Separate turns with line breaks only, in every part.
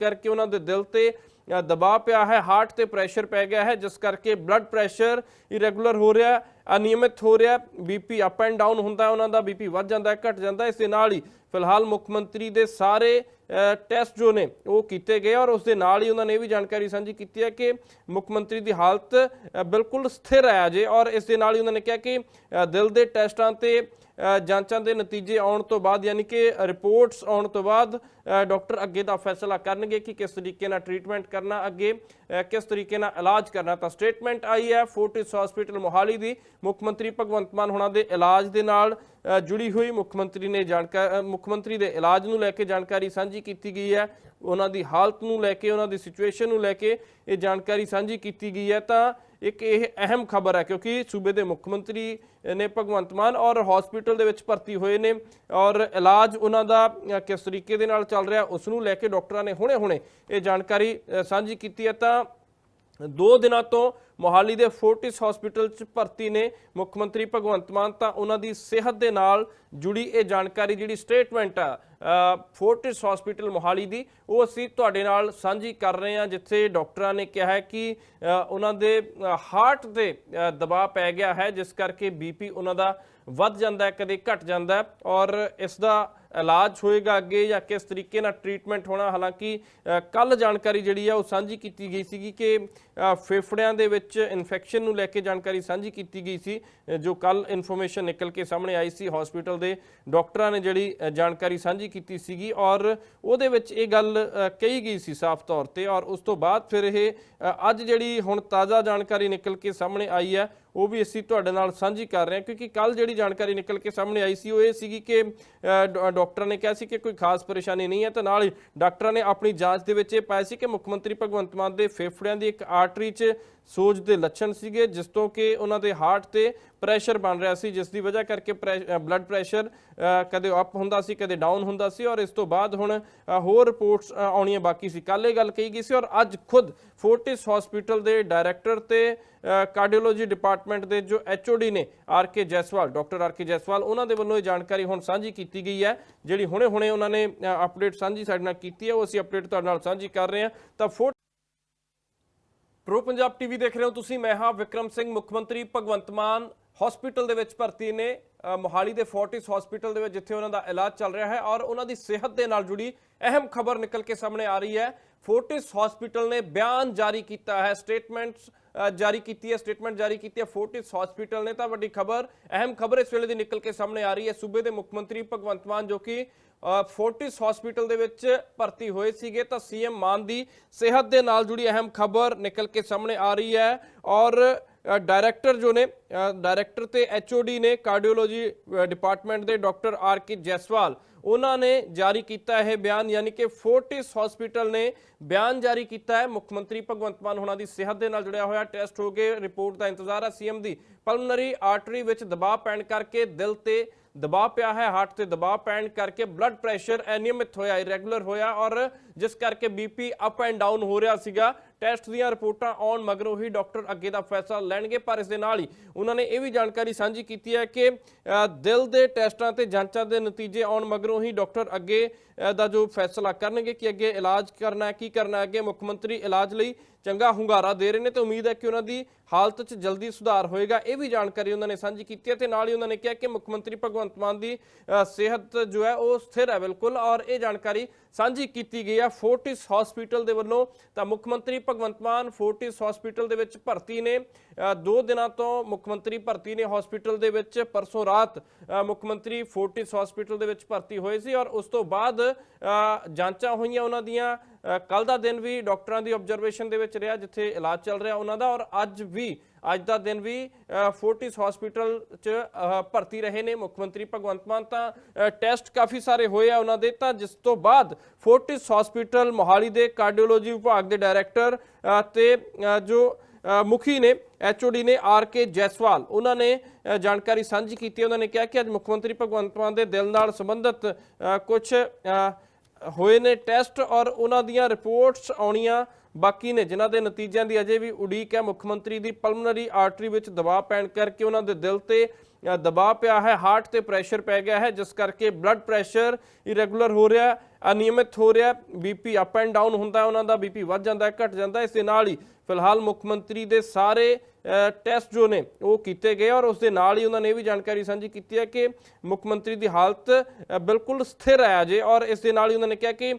ਕਰਕੇ ਉਹਨਾਂ ਦੇ ਦਿਲ ਤੇ ਦਬਾਅ ਪਿਆ ਹੈ ਹਾਰਟ ਤੇ ਪ੍ਰੈਸ਼ਰ ਪੈ ਗਿਆ ਹੈ, ਜਿਸ ਕਰਕੇ ਬਲੱਡ ਪ੍ਰੈਸ਼ਰ ਇਰੈਗੂਲਰ ਹੋ ਰਿਹਾ, ਅਨਿਯਮਿਤ ਹੋ ਰਿਹਾ ਬੀਪੀ ਅਪ ਐਂਡ ਡਾਊਨ ਹੁੰਦਾ ਹੈ, ਉਹਨਾਂ ਦਾ ਬੀਪੀ ਵੱਧ ਜਾਂਦਾ ਹੈ, ਘਟ ਜਾਂਦਾ ਹੈ, ਇਸ ਦੇ ਨਾਲ ਹੀ ਫਿਲਹਾਲ ਮੁੱਖ ਮੰਤਰੀ ਦੇ ਸਾਰੇ ਟੈਸਟ ਜੋ ਨੇ, ਉਹ ਕੀਤੇ ਗਏ ਔਰ ਉਸ ਦੇ ਨਾਲ ਹੀ ਉਹਨਾਂ ਨੇ ਇਹ ਵੀ ਜਾਣਕਾਰੀ ਸਾਂਝੀ ਕੀਤੀ ਹੈ ਕਿ ਮੁੱਖ ਮੰਤਰੀ ਦੀ ਹਾਲਤ ਬਿਲਕੁਲ ਸਥਿਰ ਹੈ ਅਜੇ ਔਰ ਇਸ ਦੇ ਨਾਲ ਹੀ ਉਹਨਾਂ ਨੇ ਕਿਹਾ ਕਿ ਦਿਲ ਦੇ ਟੈਸਟਾਂ ਤੇ ਜਾਂਚਾਂ ਦੇ ਨਤੀਜੇ ਆਉਣ ਤੋਂ ਬਾਅਦ ਯਾਨੀ ਕਿ ਰਿਪੋਰਟਸ ਆਉਣ ਤੋਂ ਬਾਅਦ ਅ, ਡਾਕਟਰ ਅੱਗੇ ਦਾ ਫੈਸਲਾ ਕਰਨਗੇ ਕਿ ਕਿਸ ਤਰੀਕੇ ਨਾਲ ਟ੍ਰੀਟਮੈਂਟ ਕਰਨਾ ਅੱਗੇ ਕਿਸ ਤਰੀਕੇ ਨਾਲ ਇਲਾਜ ਕਰਨਾ। ਤਾਂ ਸਟੇਟਮੈਂਟ ਆਈ ਹੈ ਫੋਰਟਿਸ ਹਸਪੀਟਲ ਮੋਹਾਲੀ ਦੀ। ਮੁੱਖ ਮੰਤਰੀ ਭਗਵੰਤ ਮਾਨ ਹੋਣਾ ਦੇ ਇਲਾਜ ਦੇ ਨਾਲ ਜੁੜੀ ਹੋਈ ਮੁੱਖ ਮੰਤਰੀ ਨੇ ਜਾਣਕਾਰੀ ਮੁੱਖ ਮੰਤਰੀ ਦੇ ਇਲਾਜ ਨੂੰ ਲੈ ਕੇ ਜਾਣਕਾਰੀ ਸਾਂਝੀ ਕੀਤੀ ਗਈ ਹੈ। ਉਹਨਾਂ ਦੀ ਹਾਲਤ ਨੂੰ ਲੈ ਕੇ ਉਹਨਾਂ ਦੀ ਸਿਚੁਏਸ਼ਨ ਨੂੰ ਲੈ ਕੇ ਇਹ ਜਾਣਕਾਰੀ ਸਾਂਝੀ ਕੀਤੀ ਗਈ ਹੈ। ਤਾਂ ਇੱਕ ਇਹ ਅਹਿਮ ਖਬਰ ਹੈ ਕਿਉਂਕਿ ਸੂਬੇ ਦੇ ਮੁੱਖ ਮੰਤਰੀ ਨੇ ਭਗਵੰਤ ਮਾਨ ਔਰ ਹਸਪੀਟਲ ਦੇ ਵਿੱਚ ਭਰਤੀ ਹੋਏ ਨੇ ਔਰ ਇਲਾਜ ਉਹਨਾਂ ਦਾ ਕਿਸ ਤਰੀਕੇ ਦੇ ਨਾਲ ਚੱਲ ਰਿਹਾ, ਉਸ ਨੂੰ ਲੈ ਕੇ ਡਾਕਟਰਾਂ ਨੇ ਹੁਣੇ-ਹੁਣੇ ਇਹ ਜਾਣਕਾਰੀ ਸਾਂਝੀ ਕੀਤੀ ਹੈ। ਤਾਂ ਦੋ ਦਿਨਾਂ ਤੋਂ ਮੋਹਾਲੀ ਦੇ ਫੋਰਟਿਸ ਹਸਪੀਟਲ 'ਚ ਭਰਤੀ ਨੇ ਮੁੱਖ ਮੰਤਰੀ ਭਗਵੰਤ ਮਾਨ। ਤਾਂ ਉਹਨਾਂ ਦੀ ਸਿਹਤ ਦੇ ਨਾਲ ਜੁੜੀ ਇਹ ਜਾਣਕਾਰੀ ਜਿਹੜੀ ਸਟੇਟਮੈਂਟ ਆ ਫੋਰਟਿਸ ਹਸਪੀਟਲ ਮੋਹਾਲੀ ਦੀ। ਉਹ ਅਸੀਂ ਤੁਹਾਡੇ ਨਾਲ ਸਾਂਝੀ ਕਰ ਰਹੇ ਹਾਂ, ਜਿੱਥੇ ਡਾਕਟਰਾਂ ਨੇ ਕਿਹਾ ਹੈ ਕਿ ਉਹਨਾਂ ਦੇ ਹਾਰਟ ਤੇ ਦਬਾਅ ਪੈ ਗਿਆ ਹੈ, ਜਿਸ ਕਰਕੇ ਬੀਪੀ ਉਹਨਾਂ ਦਾ ਵੱਧ ਜਾਂਦਾ ਹੈ, ਕਦੇ ਘਟ ਜਾਂਦਾ ਹੈ ਔਰ ਇਸ ਦਾ ਇਲਾਜ ਹੋਏਗਾ ਅੱਗੇ ਜਾਂ ਕਿਸ ਤਰੀਕੇ ਨਾਲ ਟ੍ਰੀਟਮੈਂਟ ਹੋਣਾ? ਹਾਲਾਂਕਿ ਕੱਲ ਜਾਣਕਾਰੀ ਜਿਹੜੀ ਆ ਉਹ ਸਾਂਝੀ ਕੀਤੀ ਗਈ ਸੀਗੀ ਕਿ ਫੇਫੜਿਆਂ ਦੇ ਵਿੱਚ ਇਨਫੈਕਸ਼ਨ ਨੂੰ ਲੈ ਕੇ ਜਾਣਕਾਰੀ ਸਾਂਝੀ ਕੀਤੀ ਗਈ ਸੀ ਜੋ ਕੱਲ ਇਨਫੋਰਮੇਸ਼ਨ ਨਿਕਲ ਕੇ ਸਾਹਮਣੇ ਆਈ ਸੀ ਹਸਪੀਟਲ ਦੇ। ਡਾਕਟਰਾਂ ਨੇ ਜਿਹੜੀ ਜਾਣਕਾਰੀ ਸਾਂਝੀ ਕੀਤੀ ਸੀਗੀ ਔਰ ਉਹਦੇ ਵਿੱਚ ਇਹ ਗੱਲ ਕਹੀ ਗਈ ਸੀ ਸਾਫ਼ ਤੌਰ ਤੇ ਔਰ ਉਸ ਤੋਂ ਬਾਅਦ ਫਿਰ ਇਹ ਅੱਜ ਜਿਹੜੀ ਹੁਣ ਤਾਜ਼ਾ ਜਾਣਕਾਰੀ ਨਿਕਲ ਕੇ ਸਾਹਮਣੇ ਆਈ ਹੈ ਉਹ ਵੀ ਅਸੀਂ ਤੁਹਾਡੇ ਨਾਲ ਸਾਂਝੀ ਕਰ ਰਹੇ ਹਾਂ ਕਿਉਂਕਿ ਕੱਲ ਜਿਹੜੀ ਜਾਣਕਾਰੀ ਨਿਕਲ ਕੇ ਸਾਹਮਣੇ ਆਈ ਸੀ ਉਹ ਇਹ ਸੀਗੀ ਕਿ ਅ, ਡਾ- ਡਾਕਟਰ ਨੇ ਕਿਹਾ ਸੀ ਕਿ ਕੋਈ ਖਾਸ ਪਰੇਸ਼ਾਨੀ ਨਹੀਂ ਹੈ ਤੇ ਨਾਲ ਹੀ ਡਾਕਟਰਾਂ ਨੇ ਆਪਣੀ ਜਾਂਚ ਦੇ ਵਿੱਚ ਇਹ ਪਾਇਆ ਸੀ ਕਿ ਮੁੱਖ ਮੰਤਰੀ ਭਗਵੰਤ ਮਾਨ ਦੇ ਫੇਫੜਿਆਂ ਦੀ ਇੱਕ ਆਰਟਰੀ 'ਚ ਸੋਜ ਦੇ ਲੱਛਣ ਸੀਗੇ, ਜਿਸ ਤੋਂ ਕਿ ਉਹਨਾਂ ਦੇ ਹਾਰਟ ਤੇ ਪ੍ਰੈਸ਼ਰ ਬਣ ਰਿਹਾ ਸੀ, ਜਿਸ ਦੀ ਵਜ੍ਹਾ ਕਰਕੇ ਬਲੱਡ ਪ੍ਰੈਸ਼ਰ ਕਦੇ ਅਪ ਹੁੰਦਾ ਸੀ, ਕਦੇ ਡਾਊਨ ਹੁੰਦਾ ਸੀ ਔਰ ਇਸ ਤੋਂ ਬਾਅਦ ਹੁਣ ਹੋਰ ਰਿਪੋਰਟਸ ਆਉਣੀਆਂ ਬਾਕੀ ਸੀ। ਕੱਲ ਇਹ ਗੱਲ ਕਹੀ ਗਈ ਸੀ ਔਰ ਅੱਜ ਖੁਦ ਫੋਰਟਿਸ ਹਸਪੀਟਲ ਦੇ ਡਾਇਰੈਕਟਰ ਤੇ ਕਾਰਡੀਓਲੋਜੀ ਡਿਪਾਰਟਮੈਂਟ ਦੇ ਜੋ ਐਚਓਡੀ ਨੇ R K Jaiswal doctor R K Jaiswal ਉਹਨਾਂ ਦੇ ਵੱਲੋਂ ਇਹ ਜਾਣਕਾਰੀ ਹੁਣ ਸਾਂਝੀ ਕੀਤੀ ਗਈ ਹੈ। ਜਿਹੜੀ ਹੁਣੇ-ਹੁਣੇ ਉਹਨਾਂ ਨੇ ਅਪਡੇਟ ਸਾਂਝੀ ਸਾਡੇ ਨਾਲ ਕੀਤੀ ਹੈ, ਉਹ ਅਸੀਂ ਅਪਡੇਟ ਤੁਹਾਡੇ ਨਾਲ ਸਾਂਝੀ ਕਰ ਰਹੇ ਹਾਂ। ਤਾਂ ਫੋਰ ਪ੍ਰੋ ਪੰਜਾਬ ਟੀਵੀ ਦੇਖ ਰਹੇ ਹੋ ਤੁਸੀਂ। ਮੈਂ ਹਾਂ ਵਿਕਰਮ ਸਿੰਘ, ਮੁੱਖ ਮੰਤਰੀ ਭਗਵੰਤ ਮਾਨ। ਹਸਪੀਟਲ ਦੇ ਵਿੱਚ ਭਰਤੀ ਨੇ ਮੋਹਾਲੀ ਦੇ ਫੋਰਟਿਸ ਹਸਪੀਟਲ ਦੇ ਵਿੱਚ, ਜਿੱਥੇ ਉਹਨਾਂ ਦਾ ਇਲਾਜ ਚੱਲ ਰਿਹਾ ਹੈ ਔਰ ਉਹਨਾਂ ਦੀ ਸਿਹਤ ਦੇ ਨਾਲ ਜੁੜੀ ਅਹਿਮ ਖਬਰ ਨਿਕਲ ਕੇ ਸਾਹਮਣੇ ਆ ਰਹੀ ਹੈ। ਫੋਰਟਿਸ ਹਸਪੀਟਲ ਨੇ ਬਿਆਨ ਜਾਰੀ ਕੀਤਾ ਹੈ ਸਟੇਟਮੈਂਟਸ ਜਾਰੀ ਕੀਤੀ ਹੈ ਸਟੇਟਮੈਂਟ ਜਾਰੀ ਕੀਤੀ ਹੈ ਫੋਰਟਿਸ ਹਸਪੀਟਲ ਨੇ। ਤਾਂ ਵੱਡੀ ਖਬਰ ਅਹਿਮ ਖਬਰ ਇਸ ਵੇਲੇ ਦੀ ਨਿਕਲ ਕੇ ਸਾਹਮਣੇ ਆ ਰਹੀ ਹੈ। ਸੂਬੇ ਦੇ ਮੁੱਖ ਮੰਤਰੀ ਭਗਵੰਤ ਮਾਨ ਜੋ ਕਿ ਫੋਰਟਿਸ ਹਸਪੀਟਲ ਦੇ ਵਿੱਚ ਭਰਤੀ ਹੋਏ ਸੀਗੇ ਤਾਂ ਸੀਐਮ ਮਾਨ ਦੀ ਸਿਹਤ ਦੇ ਨਾਲ ਜੁੜੀ ਅਹਿਮ ਖਬਰ ਨਿਕਲ ਕੇ ਸਾਹਮਣੇ ਆ ਰਹੀ ਹੈ। ਔਰ ਡਾਇਰੈਕਟਰ ਜੋ ਨੇ ਅ, ਡਾਇਰੈਕਟਰ ਤੇ ਐਚਓਡੀ ਨੇ ਕਾਰਡੀਓਲੋਜੀ ਡਿਪਾਰਟਮੈਂਟ ਦੇ ਡਾਕਟਰ ਆਰ ਕੇ ਜੈਸਵਾਲ ਉਹਨਾਂ ਨੇ ਜਾਰੀ ਕੀਤਾ ਇਹ ਬਿਆਨ, ਯਾਨੀ ਕਿ ਫੋਰਟਿਸ ਹਸਪੀਟਲ ਨੇ ਬਿਆਨ ਜਾਰੀ ਕੀਤਾ ਹੈ। ਮੁੱਖ ਮੰਤਰੀ ਭਗਵੰਤ ਮਾਨ ਹੋਣਾ ਦੀ ਸਿਹਤ ਦੇ ਨਾਲ ਜੁੜਿਆ ਹੋਇਆ ਟੈਸਟ ਹੋ ਗਏ। ਰਿਪੋਰਟ ਦਾ ਇੰਤਜ਼ਾਰ ਹੈ ਸੀਐਮ ਦੀ। ਪਲਮਨਰੀ ਆਰਟਰੀ ਵਿੱਚ ਦਬਾਅ ਪੈਣ ਕਰਕੇ ਦਿਲ ਤੇ ਦਬਾਅ ਪਿਆ ਹੈ। ਹਾਰਟ ਤੇ ਦਬਾਅ ਪੈਣ ਕਰਕੇ ਬਲੱਡ ਪ੍ਰੈਸ਼ਰ ਅਨਿਯਮਿਤ ਹੋਇਆ ਇਰੈਗੂਲਰ ਹੋਇਆ ਔਰ ਜਿਸ ਕਰਕੇ ਬੀਪੀ ਅਪ ਐਂਡ ਡਾਊਨ ਹੋ ਰਿਹਾ ਸੀਗਾ। ਟੈਸਟ ਦੀਆਂ ਰਿਪੋਰਟਾਂ ਆਉਣ ਮਗਰੋਂ ਹੀ ਡਾਕਟਰ ਅੱਗੇ ਦਾ ਫੈਸਲਾ ਲੈਣਗੇ, ਪਰ ਇਸ ਦੇ ਨਾਲ ਹੀ ਉਹਨਾਂ ਨੇ ਇਹ ਵੀ ਜਾਣਕਾਰੀ ਸਾਂਝੀ ਕੀਤੀ ਹੈ ਕਿ ਦਿਲ ਦੇ ਟੈਸਟਾਂ ਤੇ ਜਾਂਚਾਂ ਦੇ ਨਤੀਜੇ ਆਉਣ ਮਗਰੋਂ ਹੀ ਡਾਕਟਰ ਅੱਗੇ ਦਾ ਜੋ ਫੈਸਲਾ ਕਰਨਗੇ ਕਿ ਅੱਗੇ ਇਲਾਜ ਕਰਨਾ ਹੈ, ਕੀ ਕਰਨਾ ਅੱਗੇ ਮੁੱਖ ਮੰਤਰੀ ਇਲਾਜ ਲਈ ਚੰਗਾ ਹੁੰਗਾਰਾ ਦੇ ਰਹੇ ਨੇ ਤੇ ਉਮੀਦ ਹੈ ਕਿ ਉਹਨਾਂ ਦੀ ਹਾਲਤ 'ਚ ਜਲਦੀ ਸੁਧਾਰ ਹੋਏਗਾ। ਇਹ ਵੀ ਜਾਣਕਾਰੀ ਉਹਨਾਂ ਨੇ ਸਾਂਝੀ ਕੀਤੀ ਹੈ ਤੇ ਨਾਲ ਹੀ ਉਹਨਾਂ ਨੇ ਕਿਹਾ ਕਿ ਮੁੱਖ ਮੰਤਰੀ ਭਗਵੰਤ ਮਾਨ ਦੀ ਸਿਹਤ ਜੋ ਹੈ ਉਹ ਸਥਿਰ ਹੈ ਬਿਲਕੁਲ ਔਰ ਇਹ ਜਾਣਕਾਰੀ ਸਾਂਝੀ ਕੀਤੀ ਗਈ ਹੈ ਫੋਰਟਿਸ ਹਸਪੀਟਲ ਦੇ ਵੱਲੋਂ ਤਾਂ ਮੁੱਖ ਮੰਤਰੀ ਭਗਵੰਤ ਮਾਨ ਫੋਰਟਿਸ ਹਸਪੀਟਲ ਦੇ ਵਿੱਚ ਭਰਤੀ ਨੇ। ਅ, ਦੋ ਦਿਨਾਂ ਤੋਂ ਮੁੱਖ ਮੰਤਰੀ ਭਰਤੀ ਨੇ ਹਸਪੀਟਲ ਦੇ ਵਿੱਚ। ਪਰਸੋਂ ਰਾਤ ਮੁੱਖ ਮੰਤਰੀ ਫੋਰਟਿਸ ਹਸਪੀਟਲ ਦੇ ਵਿੱਚ ਭਰਤੀ ਹੋਏ ਸੀ ਔਰ ਉਸ ਤੋਂ ਬਾਅਦ ਜਾਂਚਾਂ ਹੋਈਆਂ ਉਹਨਾਂ ਦੀਆਂ। ਕੱਲ ਦਾ ਦਿਨ ਵੀ ਡਾਕਟਰਾਂ ਦੀ ਆਬਜ਼ਰਵੇਸ਼ਨ ਦੇ ਵਿੱਚ ਰਿਹਾ ਜਿੱਥੇ ਇਲਾਜ ਚੱਲ ਰਿਹਾ ਉਹਨਾਂ ਦਾ ਔਰ ਅੱਜ ਵੀ ਅੱਜ ਦਾ ਦਿਨ ਵੀ ਫੋਰਟਿਸ ਹਸਪੀਟਲ 'ਚ ਭਰਤੀ ਰਹੇ ਨੇ ਮੁੱਖ ਮੰਤਰੀ ਭਗਵੰਤ ਮਾਨ ਤਾਂ ਟੈਸਟ ਕਾਫੀ ਸਾਰੇ ਹੋਏ ਆ ਉਹਨਾਂ ਦੇ ਤਾਂ ਜਿਸ ਤੋਂ ਬਾਅਦ ਫੋਰਟਿਸ ਹਸਪੀਟਲ ਮੋਹਾਲੀ ਦੇ ਕਾਰਡੀਓਲੋਜੀ ਵਿਭਾਗ ਦੇ ਡਾਇਰੈਕਟਰ ਅ, ਤੇ ਜੋ ਮੁਖੀ ਨੇ ਐਚਓਡੀ ਨੇ ਆਰ ਕੇ ਜੈਸਵਾਲ ਉਹਨਾਂ ਨੇ ਜਾਣਕਾਰੀ ਸਾਂਝੀ ਕੀਤੀ। ਉਹਨਾਂ ਨੇ ਕਿਹਾ ਕਿ ਅੱਜ ਮੁੱਖ ਮੰਤਰੀ ਭਗਵੰਤ ਮਾਨ ਦੇ ਦਿਲ ਨਾਲ ਸੰਬੰਧਿਤ ਕੁਝ ਹੋਏ ਨੇ ਟੈਸਟ ਔਰ ਉਹਨਾਂ ਦੀਆਂ ਰਿਪੋਰਟਸ ਆਉਣੀਆਂ ਬਾਕੀ ਨੇ, ਜਿਨ੍ਹਾਂ ਦੇ ਨਤੀਜਿਆਂ ਦੀ ਅਜੇ ਵੀ ਉਡੀਕ ਹੈ। ਮੁੱਖ ਮੰਤਰੀ ਦੀ ਪਲਮਨਰੀ ਆਰਟਰੀ ਵਿੱਚ ਦਬਾਅ ਪੈਣ ਕਰਕੇ ਉਹਨਾਂ ਦੇ ਦਿਲ ਤੇ ਦਬਾਅ ਪਿਆ ਹੈ ਹਾਰਟ ਤੇ ਪ੍ਰੈਸ਼ਰ ਪੈ ਗਿਆ ਹੈ, ਜਿਸ ਕਰਕੇ ਬਲੱਡ ਪ੍ਰੈਸ਼ਰ ਇਰੈਗੂਲਰ ਹੋ ਰਿਹਾ ਅਨਿਯਮਿਤ ਹੋ ਰਿਹਾ ਬੀਪੀ ਅਪ ਐਂਡ ਡਾਊਨ ਹੁੰਦਾ ਉਹਨਾਂ ਦਾ ਬੀਪੀ ਵੱਧ ਜਾਂਦਾ ਹੈ, ਘਟ ਜਾਂਦਾ ਇਸ ਦੇ ਨਾਲ ਹੀ ਫਿਲਹਾਲ ਮੁੱਖ ਮੰਤਰੀ ਦੇ ਸਾਰੇ ਟੈਸਟ ਜੋ ਨੇ, ਉਹ ਕੀਤੇ ਗਏ ਔਰ ਉਸ ਦੇ ਨਾਲ ਹੀ ਉਹਨਾਂ ਨੇ ਇਹ ਵੀ ਜਾਣਕਾਰੀ ਸਾਂਝੀ ਕੀਤੀ ਹੈ ਕਿ ਮੁੱਖ ਮੰਤਰੀ ਦੀ ਹਾਲਤ ਬਿਲਕੁਲ ਸਥਿਰ ਹੈ ਅਜੇ ਔਰ ਇਸ ਦੇ ਨਾਲ ਹੀ ਉਹਨਾਂ ਨੇ ਕਿਹਾ ਕਿ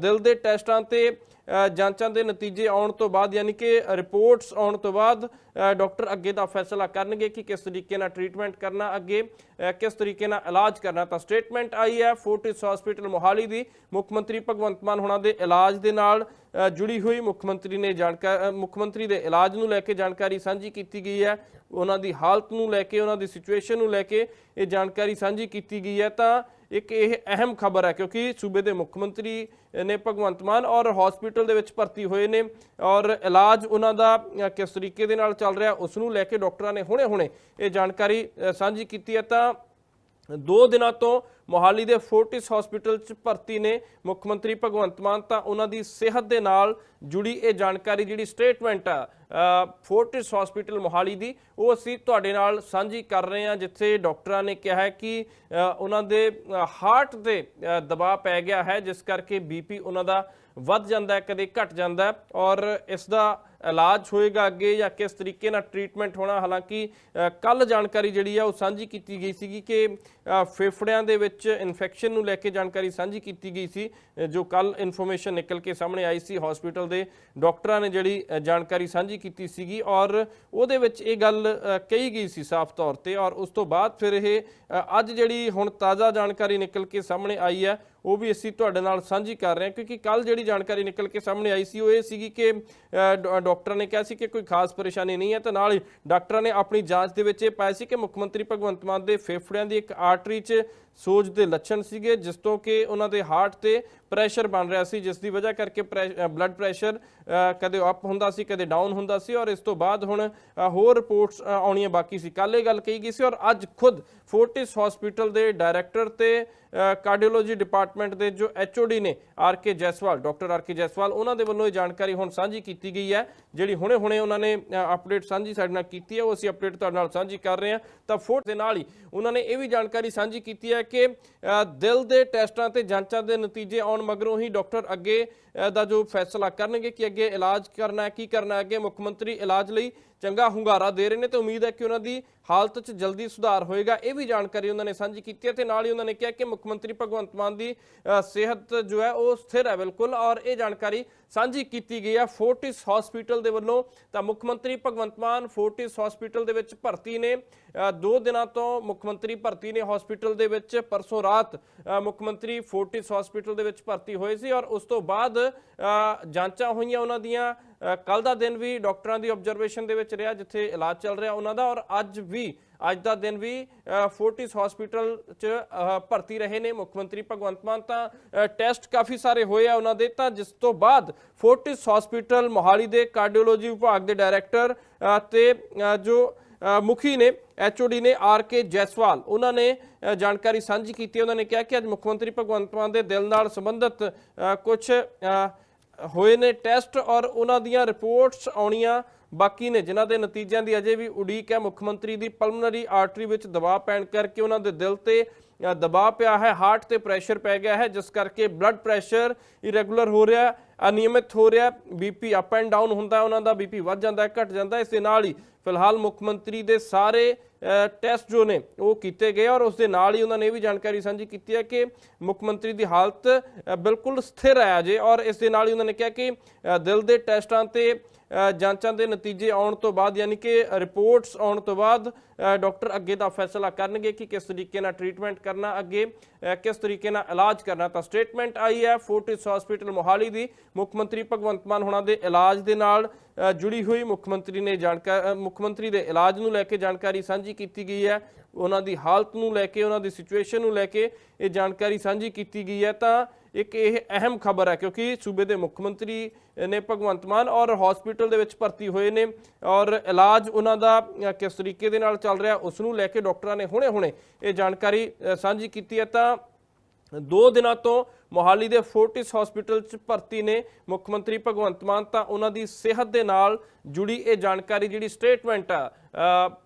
ਦਿਲ ਦੇ ਟੈਸਟਾਂ ਤੇ ਜਾਂਚਾਂ ਦੇ ਨਤੀਜੇ ਆਉਣ ਤੋਂ ਬਾਅਦ, ਯਾਨੀ ਕਿ ਰਿਪੋਰਟਸ ਆਉਣ ਤੋਂ ਬਾਅਦ ਡਾਕਟਰ ਅੱਗੇ ਦਾ ਫੈਸਲਾ ਕਰਨਗੇ ਕਿ ਕਿਸ ਤਰੀਕੇ ਨਾਲ ਟ੍ਰੀਟਮੈਂਟ ਕਰਨਾ ਅੱਗੇ ਕਿਸ ਤਰੀਕੇ ਨਾਲ ਇਲਾਜ ਕਰਨਾ। ਤਾਂ ਸਟੇਟਮੈਂਟ ਆਈ ਹੈ ਫੋਰਟਿਸ ਹਸਪੀਟਲ ਮੋਹਾਲੀ ਦੀ। ਮੁੱਖ ਮੰਤਰੀ ਭਗਵੰਤ ਮਾਨ ਹੋਣਾ ਦੇ ਇਲਾਜ ਦੇ ਨਾਲ ਜੁੜੀ ਹੋਈ। ਮੁੱਖ ਮੰਤਰੀ ਨੇ ਜਾਣਕਾਰੀ ਮੁੱਖ ਮੰਤਰੀ ਦੇ ਇਲਾਜ ਨੂੰ ਲੈ ਕੇ ਜਾਣਕਾਰੀ ਸਾਂਝੀ ਕੀਤੀ ਗਈ ਹੈ। ਉਹਨਾਂ ਦੀ ਹਾਲਤ ਨੂੰ ਲੈ ਕੇ, ਉਹਨਾਂ ਦੀ ਸਿਚੁਏਸ਼ਨ ਨੂੰ ਲੈ ਕੇ ਇਹ ਜਾਣਕਾਰੀ ਸਾਂਝੀ ਕੀਤੀ ਗਈ ਹੈ। ਤਾਂ ਇੱਕ ਇਹ ਅਹਿਮ ਖਬਰ ਹੈ ਕਿਉਂਕਿ ਸੂਬੇ ਦੇ ਮੁੱਖ ਮੰਤਰੀ ਨੇ ਭਗਵੰਤ ਮਾਨ ਔਰ ਹਸਪੀਟਲ ਦੇ ਵਿੱਚ ਭਰਤੀ ਹੋਏ ਨੇ ਔਰ ਇਲਾਜ ਉਹਨਾਂ ਦਾ ਕਿਸ ਤਰੀਕੇ ਦੇ ਨਾਲ ਚੱਲ ਰਿਹਾ, ਉਸ ਨੂੰ ਲੈ ਕੇ ਡਾਕਟਰਾਂ ਨੇ ਹੁਣੇ-ਹੁਣੇ ਇਹ ਜਾਣਕਾਰੀ ਸਾਂਝੀ ਕੀਤੀ ਹੈ। ਤਾਂ ਦੋ ਦਿਨਾਂ ਤੋਂ ਮੋਹਾਲੀ ਦੇ ਫੋਰਟਿਸ ਹਸਪੀਟਲ 'ਚ ਭਰਤੀ ਨੇ ਮੁੱਖ ਮੰਤਰੀ ਭਗਵੰਤ ਮਾਨ, ਤਾਂ ਉਹਨਾਂ ਦੀ ਸਿਹਤ ਦੇ ਨਾਲ ਜੁੜੀ ਇਹ ਜਾਣਕਾਰੀ ਜਿਹੜੀ ਸਟੇਟਮੈਂਟ ਆ ਫੋਰਟਿਸ ਹਸਪੀਟਲ ਮੋਹਾਲੀ ਦੀ, ਉਹ ਅਸੀਂ ਤੁਹਾਡੇ ਨਾਲ ਸਾਂਝੀ ਕਰ ਰਹੇ ਹਾਂ, ਜਿੱਥੇ ਡਾਕਟਰਾਂ ਨੇ ਕਿਹਾ ਹੈ ਕਿ ਉਹਨਾਂ ਦੇ ਹਾਰਟ ਤੇ ਦਬਾਅ ਪੈ ਗਿਆ ਹੈ, ਜਿਸ ਕਰਕੇ ਬੀਪੀ ਉਹਨਾਂ ਦਾ ਵੱਧ ਜਾਂਦਾ ਹੈ, ਕਦੇ ਘਟ ਜਾਂਦਾ ਹੈ ਔਰ ਇਸ ਦਾ ਇਲਾਜ ਹੋਏਗਾ ਅੱਗੇ ਜਾਂ ਕਿਸ ਤਰੀਕੇ ਨਾਲ ਟ੍ਰੀਟਮੈਂਟ ਹੋਣਾ? ਹਾਲਾਂਕਿ ਕੱਲ ਜਾਣਕਾਰੀ ਜਿਹੜੀ ਆ ਉਹ ਸਾਂਝੀ ਕੀਤੀ ਗਈ ਸੀਗੀ ਕਿ ਫੇਫੜਿਆਂ ਦੇ ਵਿੱਚ ਇਨਫੈਕਸ਼ਨ ਨੂੰ ਲੈ ਕੇ ਜਾਣਕਾਰੀ ਸਾਂਝੀ ਕੀਤੀ ਗਈ ਸੀ ਜੋ ਕੱਲ ਇਨਫੋਰਮੇਸ਼ਨ ਨਿਕਲ ਕੇ ਸਾਹਮਣੇ ਆਈ ਸੀ ਹਸਪੀਟਲ ਦੇ ਡਾਕਟਰਾਂ ਨੇ ਜਿਹੜੀ ਜਾਣਕਾਰੀ ਸਾਂਝੀ ਕੀਤੀ ਸੀਗੀ ਔਰ ਉਹਦੇ ਵਿੱਚ ਇਹ ਗੱਲ ਕਹੀ ਗਈ ਸੀ ਸਾਫ਼ ਤੌਰ ਤੇ ਔਰ ਉਸ ਤੋਂ ਬਾਅਦ ਫਿਰ ਇਹ ਅੱਜ ਜਿਹੜੀ ਹੁਣ ਤਾਜ਼ਾ ਜਾਣਕਾਰੀ ਨਿਕਲ ਕੇ ਸਾਹਮਣੇ ਆਈ ਹੈ ਉਹ ਵੀ ਅਸੀਂ ਤੁਹਾਡੇ ਨਾਲ ਸਾਂਝੀ ਕਰ ਰਹੇ ਹਾਂ ਕਿਉਂਕਿ ਕੱਲ ਜਿਹੜੀ ਜਾਣਕਾਰੀ ਨਿਕਲ ਕੇ ਸਾਹਮਣੇ ਆਈ ਸੀ ਉਹ ਇਹ ਸੀਗੀ ਕਿ ਅ, ਡਾ- ਡਾਕਟਰਾਂ ਨੇ ਕਿਹਾ ਸੀ ਕਿ ਕੋਈ ਖਾਸ ਪਰੇਸ਼ਾਨੀ ਨਹੀਂ ਹੈ ਤੇ ਨਾਲ ਹੀ ਡਾਕਟਰਾਂ ਨੇ ਆਪਣੀ ਜਾਂਚ ਦੇ ਵਿੱਚ ਇਹ ਪਾਇਆ ਸੀ ਕਿ ਮੁੱਖ ਮੰਤਰੀ ਭਗਵੰਤ ਮਾਨ ਦੇ ਫੇਫੜਿਆਂ ਦੀ ਇੱਕ ਆਰਟਰੀ 'ਚ ਸੋਜ ਦੇ ਲੱਛਣ ਸੀਗੇ, ਜਿਸ ਤੋਂ ਕਿ ਉਹਨਾਂ ਦੇ ਹਾਰਟ ਤੇ ਪ੍ਰੈਸ਼ਰ ਬਣ ਰਿਹਾ ਸੀ, ਜਿਸ ਦੀ ਵਜ੍ਹਾ ਕਰਕੇ ਬਲੱਡ ਪ੍ਰੈਸ਼ਰ ਕਦੇ ਅਪ ਹੁੰਦਾ ਸੀ, ਕਦੇ ਡਾਊਨ ਹੁੰਦਾ ਸੀ ਔਰ ਇਸ ਤੋਂ ਬਾਅਦ ਹੁਣ ਹੋਰ ਰਿਪੋਰਟਸ ਆਉਣੀਆਂ ਬਾਕੀ ਸੀ। ਕੱਲ ਇਹ ਗੱਲ ਕਹੀ ਗਈ ਸੀ ਔਰ ਅੱਜ ਖੁਦ ਫੋਰਟਿਸ ਹਸਪੀਟਲ ਦੇ ਡਾਇਰੈਕਟਰ ਤੇ ਕਾਰਡੀਓਲੋਜੀ ਡਿਪਾਰਟਮੈਂਟ ਦੇ ਜੋ ਐਚਓਡੀ ਨੇ R K Jaiswal doctor R K Jaiswal ਉਹਨਾਂ ਦੇ ਵੱਲੋਂ ਇਹ ਜਾਣਕਾਰੀ ਹੁਣ ਸਾਂਝੀ ਕੀਤੀ ਗਈ ਹੈ, ਜਿਹੜੀ ਹੁਣੇ-ਹੁਣੇ ਉਹਨਾਂ ਨੇ ਅਪਡੇਟ ਸਾਂਝੀ ਸਾਡੇ ਨਾਲ ਕੀਤੀ ਹੈ, ਉਹ ਅਸੀਂ ਅਪਡੇਟ ਤੁਹਾਡੇ ਨਾਲ ਸਾਂਝੀ ਕਰ ਰਹੇ ਹਾਂ। ਤਾਂ ਫੋਰਟ ਦੇ ਨਾਲ ਹੀ ਉਹਨਾਂ ਨੇ ਇਹ ਵੀ ਜਾਣਕਾਰੀ ਸਾਂਝੀ ਕੀਤੀ ਹੈ ਕਿ ਅ, ਦਿਲ ਦੇ ਟੈਸਟਾਂ ਤੇ ਜਾਂਚਾਂ ਦੇ ਨਤੀਜੇ ਆਉਣ ਮਗਰੋਂ ਹੀ ਡਾਕਟਰ ਅੱਗੇ ਅ, ਦਾ ਜੋ ਫੈਸਲਾ ਕਰਨਗੇ ਕਿ ਅੱਗੇ ਇਲਾਜ ਕਰਨਾ ਕੀ ਕਰਨਾ ਅੱਗੇ ਮੁੱਖ ਮੰਤਰੀ ਇਲਾਜ ਲਈ ਚੰਗਾ ਹੁੰਗਾਰਾ ਦੇ ਰਹੇ ਨੇ ਤੇ ਉਮੀਦ ਹੈ ਕਿ ਉਹਨਾਂ ਦੀ ਹਾਲਤ 'ਚ ਜਲਦੀ ਸੁਧਾਰ ਹੋਏਗਾ। ਇਹ ਵੀ ਜਾਣਕਾਰੀ ਉਹਨਾਂ ਨੇ ਸਾਂਝੀ ਕੀਤੀ ਹੈ ਤੇ ਨਾਲ ਹੀ ਉਹਨਾਂ ਨੇ ਕਿਹਾ ਕਿ ਮੁੱਖ ਮੰਤਰੀ ਭਗਵੰਤ ਮਾਨ ਦੀ ਸਿਹਤ ਜੋ ਹੈ ਉਹ ਸਥਿਰ ਹੈ ਬਿਲਕੁਲ ਔਰ ਇਹ ਜਾਣਕਾਰੀ ਸਾਂਝੀ ਕੀਤੀ ਗਈ ਹੈ ਫੋਰਟਿਸ ਹਸਪੀਟਲ ਦੇ ਵੱਲੋਂ। ਤਾਂ ਮੁੱਖ ਮੰਤਰੀ ਭਗਵੰਤ ਮਾਨ ਫੋਰਟਿਸ ਹਸਪੀਟਲ ਦੇ ਵਿੱਚ ਭਰਤੀ ਨੇ। ਅ, ਦੋ ਦਿਨਾਂ ਤੋਂ ਮੁੱਖ ਮੰਤਰੀ ਭਰਤੀ ਨੇ ਹਸਪੀਟਲ ਦੇ ਵਿੱਚ। ਪਰਸੋਂ ਰਾਤ ਮੁੱਖ ਮੰਤਰੀ ਫੋਰਟਿਸ ਹਸਪੀਟਲ ਦੇ ਵਿੱਚ ਭਰਤੀ ਹੋਏ ਸੀ ਔਰ ਉਸ ਤੋਂ ਬਾਅਦ ਜਾਂਚਾਂ ਹੋਈਆਂ ਉਹਨਾਂ ਦੀਆਂ। ਕੱਲ ਦਾ ਦਿਨ ਵੀ ਡਾਕਟਰਾਂ ਦੀ ਆਬਜ਼ਰਵੇਸ਼ਨ ਦੇ ਵਿੱਚ ਰਿਹਾ ਜਿੱਥੇ ਇਲਾਜ ਚੱਲ ਰਿਹਾ ਉਹਨਾਂ ਦਾ ਔਰ ਅੱਜ ਵੀ ਅੱਜ ਦਾ ਦਿਨ ਵੀ ਫੋਰਟਿਸ ਹਸਪੀਟਲ 'ਚ ਭਰਤੀ ਰਹੇ ਨੇ। ਮੁੱਖ ਮੰਤਰੀ ਭਗਵੰਤ ਮਾਨ ਤਾਂ ਟੈਸਟ ਕਾਫੀ ਸਾਰੇ ਹੋਏ ਆ ਉਹਨਾਂ ਦੇ। ਤਾਂ ਜਿਸ ਤੋਂ ਬਾਅਦ ਫੋਰਟਿਸ ਹਸਪੀਟਲ ਮੋਹਾਲੀ ਦੇ ਕਾਰਡੀਓਲੋਜੀ ਵਿਭਾਗ ਦੇ ਡਾਇਰੈਕਟਰ ਅ, ਤੇ ਜੋ ਮੁਖੀ ਨੇ ਐਚਓਡੀ ਨੇ ਆਰ ਕੇ ਜੈਸਵਾਲ ਉਹਨਾਂ ਨੇ ਜਾਣਕਾਰੀ ਸਾਂਝੀ ਕੀਤੀ। ਉਹਨਾਂ ਨੇ ਕਿਹਾ ਕਿ ਅੱਜ ਮੁੱਖ ਮੰਤਰੀ ਭਗਵੰਤ ਮਾਨ ਦੇ ਦਿਲ ਨਾਲ ਸੰਬੰਧਿਤ ਕੁਝ ਹੋਏ ਨੇ ਟੈਸਟ ਔਰ ਉਹਨਾਂ ਦੀਆਂ ਰਿਪੋਰਟਸ ਆਉਣੀਆਂ ਬਾਕੀ ਨੇ, ਜਿਨ੍ਹਾਂ ਦੇ ਨਤੀਜਿਆਂ ਦੀ ਅਜੇ ਵੀ ਉਡੀਕ ਹੈ। ਮੁੱਖ ਮੰਤਰੀ ਦੀ ਪਲਮਨਰੀ ਆਰਟਰੀ ਵਿੱਚ ਦਬਾਅ ਪੈਣ ਕਰਕੇ ਉਹਨਾਂ ਦੇ ਦਿਲ ਤੇ ਦਬਾਅ ਪਿਆ ਹੈ, ਹਾਰਟ ਤੇ ਪ੍ਰੈਸ਼ਰ ਪੈ ਗਿਆ ਹੈ, ਜਿਸ ਕਰਕੇ ਬਲੱਡ ਪ੍ਰੈਸ਼ਰ ਇਰੈਗੂਲਰ ਹੋ ਰਿਹਾ, ਅਨਿਯਮਿਤ ਹੋ ਰਿਹਾ ਬੀਪੀ ਅਪ ਐਂਡ ਡਾਊਨ ਹੁੰਦਾ ਉਹਨਾਂ ਦਾ ਬੀਪੀ ਵੱਧ ਜਾਂਦਾ ਹੈ, ਘਟ ਜਾਂਦਾ ਇਸ ਦੇ ਨਾਲ ਹੀ ਫਿਲਹਾਲ ਮੁੱਖ ਮੰਤਰੀ ਦੇ ਸਾਰੇ ਟੈਸਟ ਜੋ ਨੇ, ਉਹ ਕੀਤੇ ਗਏ ਔਰ ਉਸ ਦੇ ਨਾਲ ਹੀ ਉਹਨਾਂ ਨੇ ਇਹ ਵੀ ਜਾਣਕਾਰੀ ਸਾਂਝੀ ਕੀਤੀ ਹੈ ਕਿ ਮੁੱਖ ਮੰਤਰੀ ਦੀ ਹਾਲਤ ਬਿਲਕੁਲ ਸਥਿਰ ਹੈ ਅਜੇ ਔਰ ਇਸ ਦੇ ਨਾਲ ਹੀ ਉਹਨਾਂ ਨੇ ਕਿਹਾ ਕਿ ਦਿਲ ਦੇ ਟੈਸਟਾਂ ਤੇ ਜਾਂਚਾਂ ਦੇ ਨਤੀਜੇ ਆਉਣ ਤੋਂ ਬਾਅਦ ਯਾਨੀ ਕਿ ਰਿਪੋਰਟਸ ਆਉਣ ਤੋਂ ਬਾਅਦ ਅ, ਡਾਕਟਰ ਅੱਗੇ ਦਾ ਫੈਸਲਾ ਕਰਨਗੇ ਕਿ ਕਿਸ ਤਰੀਕੇ ਨਾਲ ਟ੍ਰੀਟਮੈਂਟ ਕਰਨਾ ਅੱਗੇ ਕਿਸ ਤਰੀਕੇ ਨਾਲ ਇਲਾਜ ਕਰਨਾ। ਤਾਂ ਸਟੇਟਮੈਂਟ ਆਈ ਹੈ ਫੋਰਟਿਸ ਹਸਪੀਟਲ ਮੋਹਾਲੀ ਦੀ। ਮੁੱਖ ਮੰਤਰੀ ਭਗਵੰਤ ਮਾਨ ਹੋਣਾ ਦੇ ਇਲਾਜ ਦੇ ਨਾਲ ਜੁੜੀ ਹੋਈ ਮੁੱਖ ਮੰਤਰੀ ਨੇ ਜਾਣਕਾਰੀ ਮੁੱਖ ਮੰਤਰੀ ਦੇ ਇਲਾਜ ਨੂੰ ਲੈ ਕੇ ਜਾਣਕਾਰੀ ਸਾਂਝੀ ਕੀਤੀ ਗਈ ਹੈ। ਉਹਨਾਂ ਦੀ ਹਾਲਤ ਨੂੰ ਲੈ ਕੇ ਉਹਨਾਂ ਦੀ ਸਿਚੁਏਸ਼ਨ ਨੂੰ ਲੈ ਕੇ ਇਹ ਜਾਣਕਾਰੀ ਸਾਂਝੀ ਕੀਤੀ ਗਈ ਹੈ। ਤਾਂ ਇੱਕ ਇਹ ਅਹਿਮ ਖਬਰ ਹੈ ਕਿਉਂਕਿ ਸੂਬੇ ਦੇ ਮੁੱਖ ਮੰਤਰੀ ਨੇ ਭਗਵੰਤ ਮਾਨ ਔਰ ਹਸਪੀਟਲ ਦੇ ਵਿੱਚ ਭਰਤੀ ਹੋਏ ਨੇ ਔਰ ਇਲਾਜ ਉਹਨਾਂ ਦਾ ਕਿਸ ਤਰੀਕੇ ਦੇ ਨਾਲ ਚੱਲ ਰਿਹਾ, ਉਸ ਨੂੰ ਲੈ ਕੇ ਡਾਕਟਰਾਂ ਨੇ ਹੁਣੇ-ਹੁਣੇ ਇਹ ਜਾਣਕਾਰੀ ਸਾਂਝੀ ਕੀਤੀ ਹੈ। ਤਾਂ ਦੋ ਦਿਨਾਂ ਤੋਂ ਮੋਹਾਲੀ ਦੇ ਫੋਰਟਿਸ ਹਸਪੀਟਲ 'ਚ ਭਰਤੀ ਨੇ ਮੁੱਖ ਮੰਤਰੀ ਭਗਵੰਤ ਮਾਨ। ਤਾਂ ਉਹਨਾਂ ਦੀ ਸਿਹਤ ਦੇ ਨਾਲ ਜੁੜੀ ਇਹ ਜਾਣਕਾਰੀ ਜਿਹੜੀ ਸਟੇਟਮੈਂਟ ਆ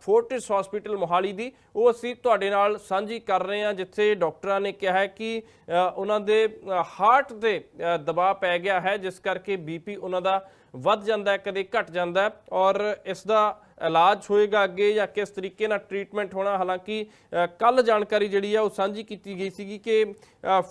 ਫੋਰਟਿਸ ਹਸਪੀਟਲ ਮੋਹਾਲੀ ਦੀ। ਉਹ ਅਸੀਂ ਤੁਹਾਡੇ ਨਾਲ ਸਾਂਝੀ ਕਰ ਰਹੇ ਹਾਂ, ਜਿੱਥੇ ਡਾਕਟਰਾਂ ਨੇ ਕਿਹਾ ਹੈ ਕਿ ਉਹਨਾਂ ਦੇ ਹਾਰਟ ਤੇ ਦਬਾਅ ਪੈ ਗਿਆ ਹੈ, ਜਿਸ ਕਰਕੇ ਬੀਪੀ ਉਹਨਾਂ ਦਾ ਵੱਧ ਜਾਂਦਾ ਹੈ, ਕਦੇ ਘਟ ਜਾਂਦਾ ਹੈ ਔਰ ਇਸ ਦਾ ਇਲਾਜ ਹੋਏਗਾ ਅੱਗੇ ਜਾਂ ਕਿਸ ਤਰੀਕੇ ਨਾਲ ਟ੍ਰੀਟਮੈਂਟ ਹੋਣਾ? ਹਾਲਾਂਕਿ ਕੱਲ ਜਾਣਕਾਰੀ ਜਿਹੜੀ ਆ ਉਹ ਸਾਂਝੀ ਕੀਤੀ ਗਈ ਸੀਗੀ ਕਿ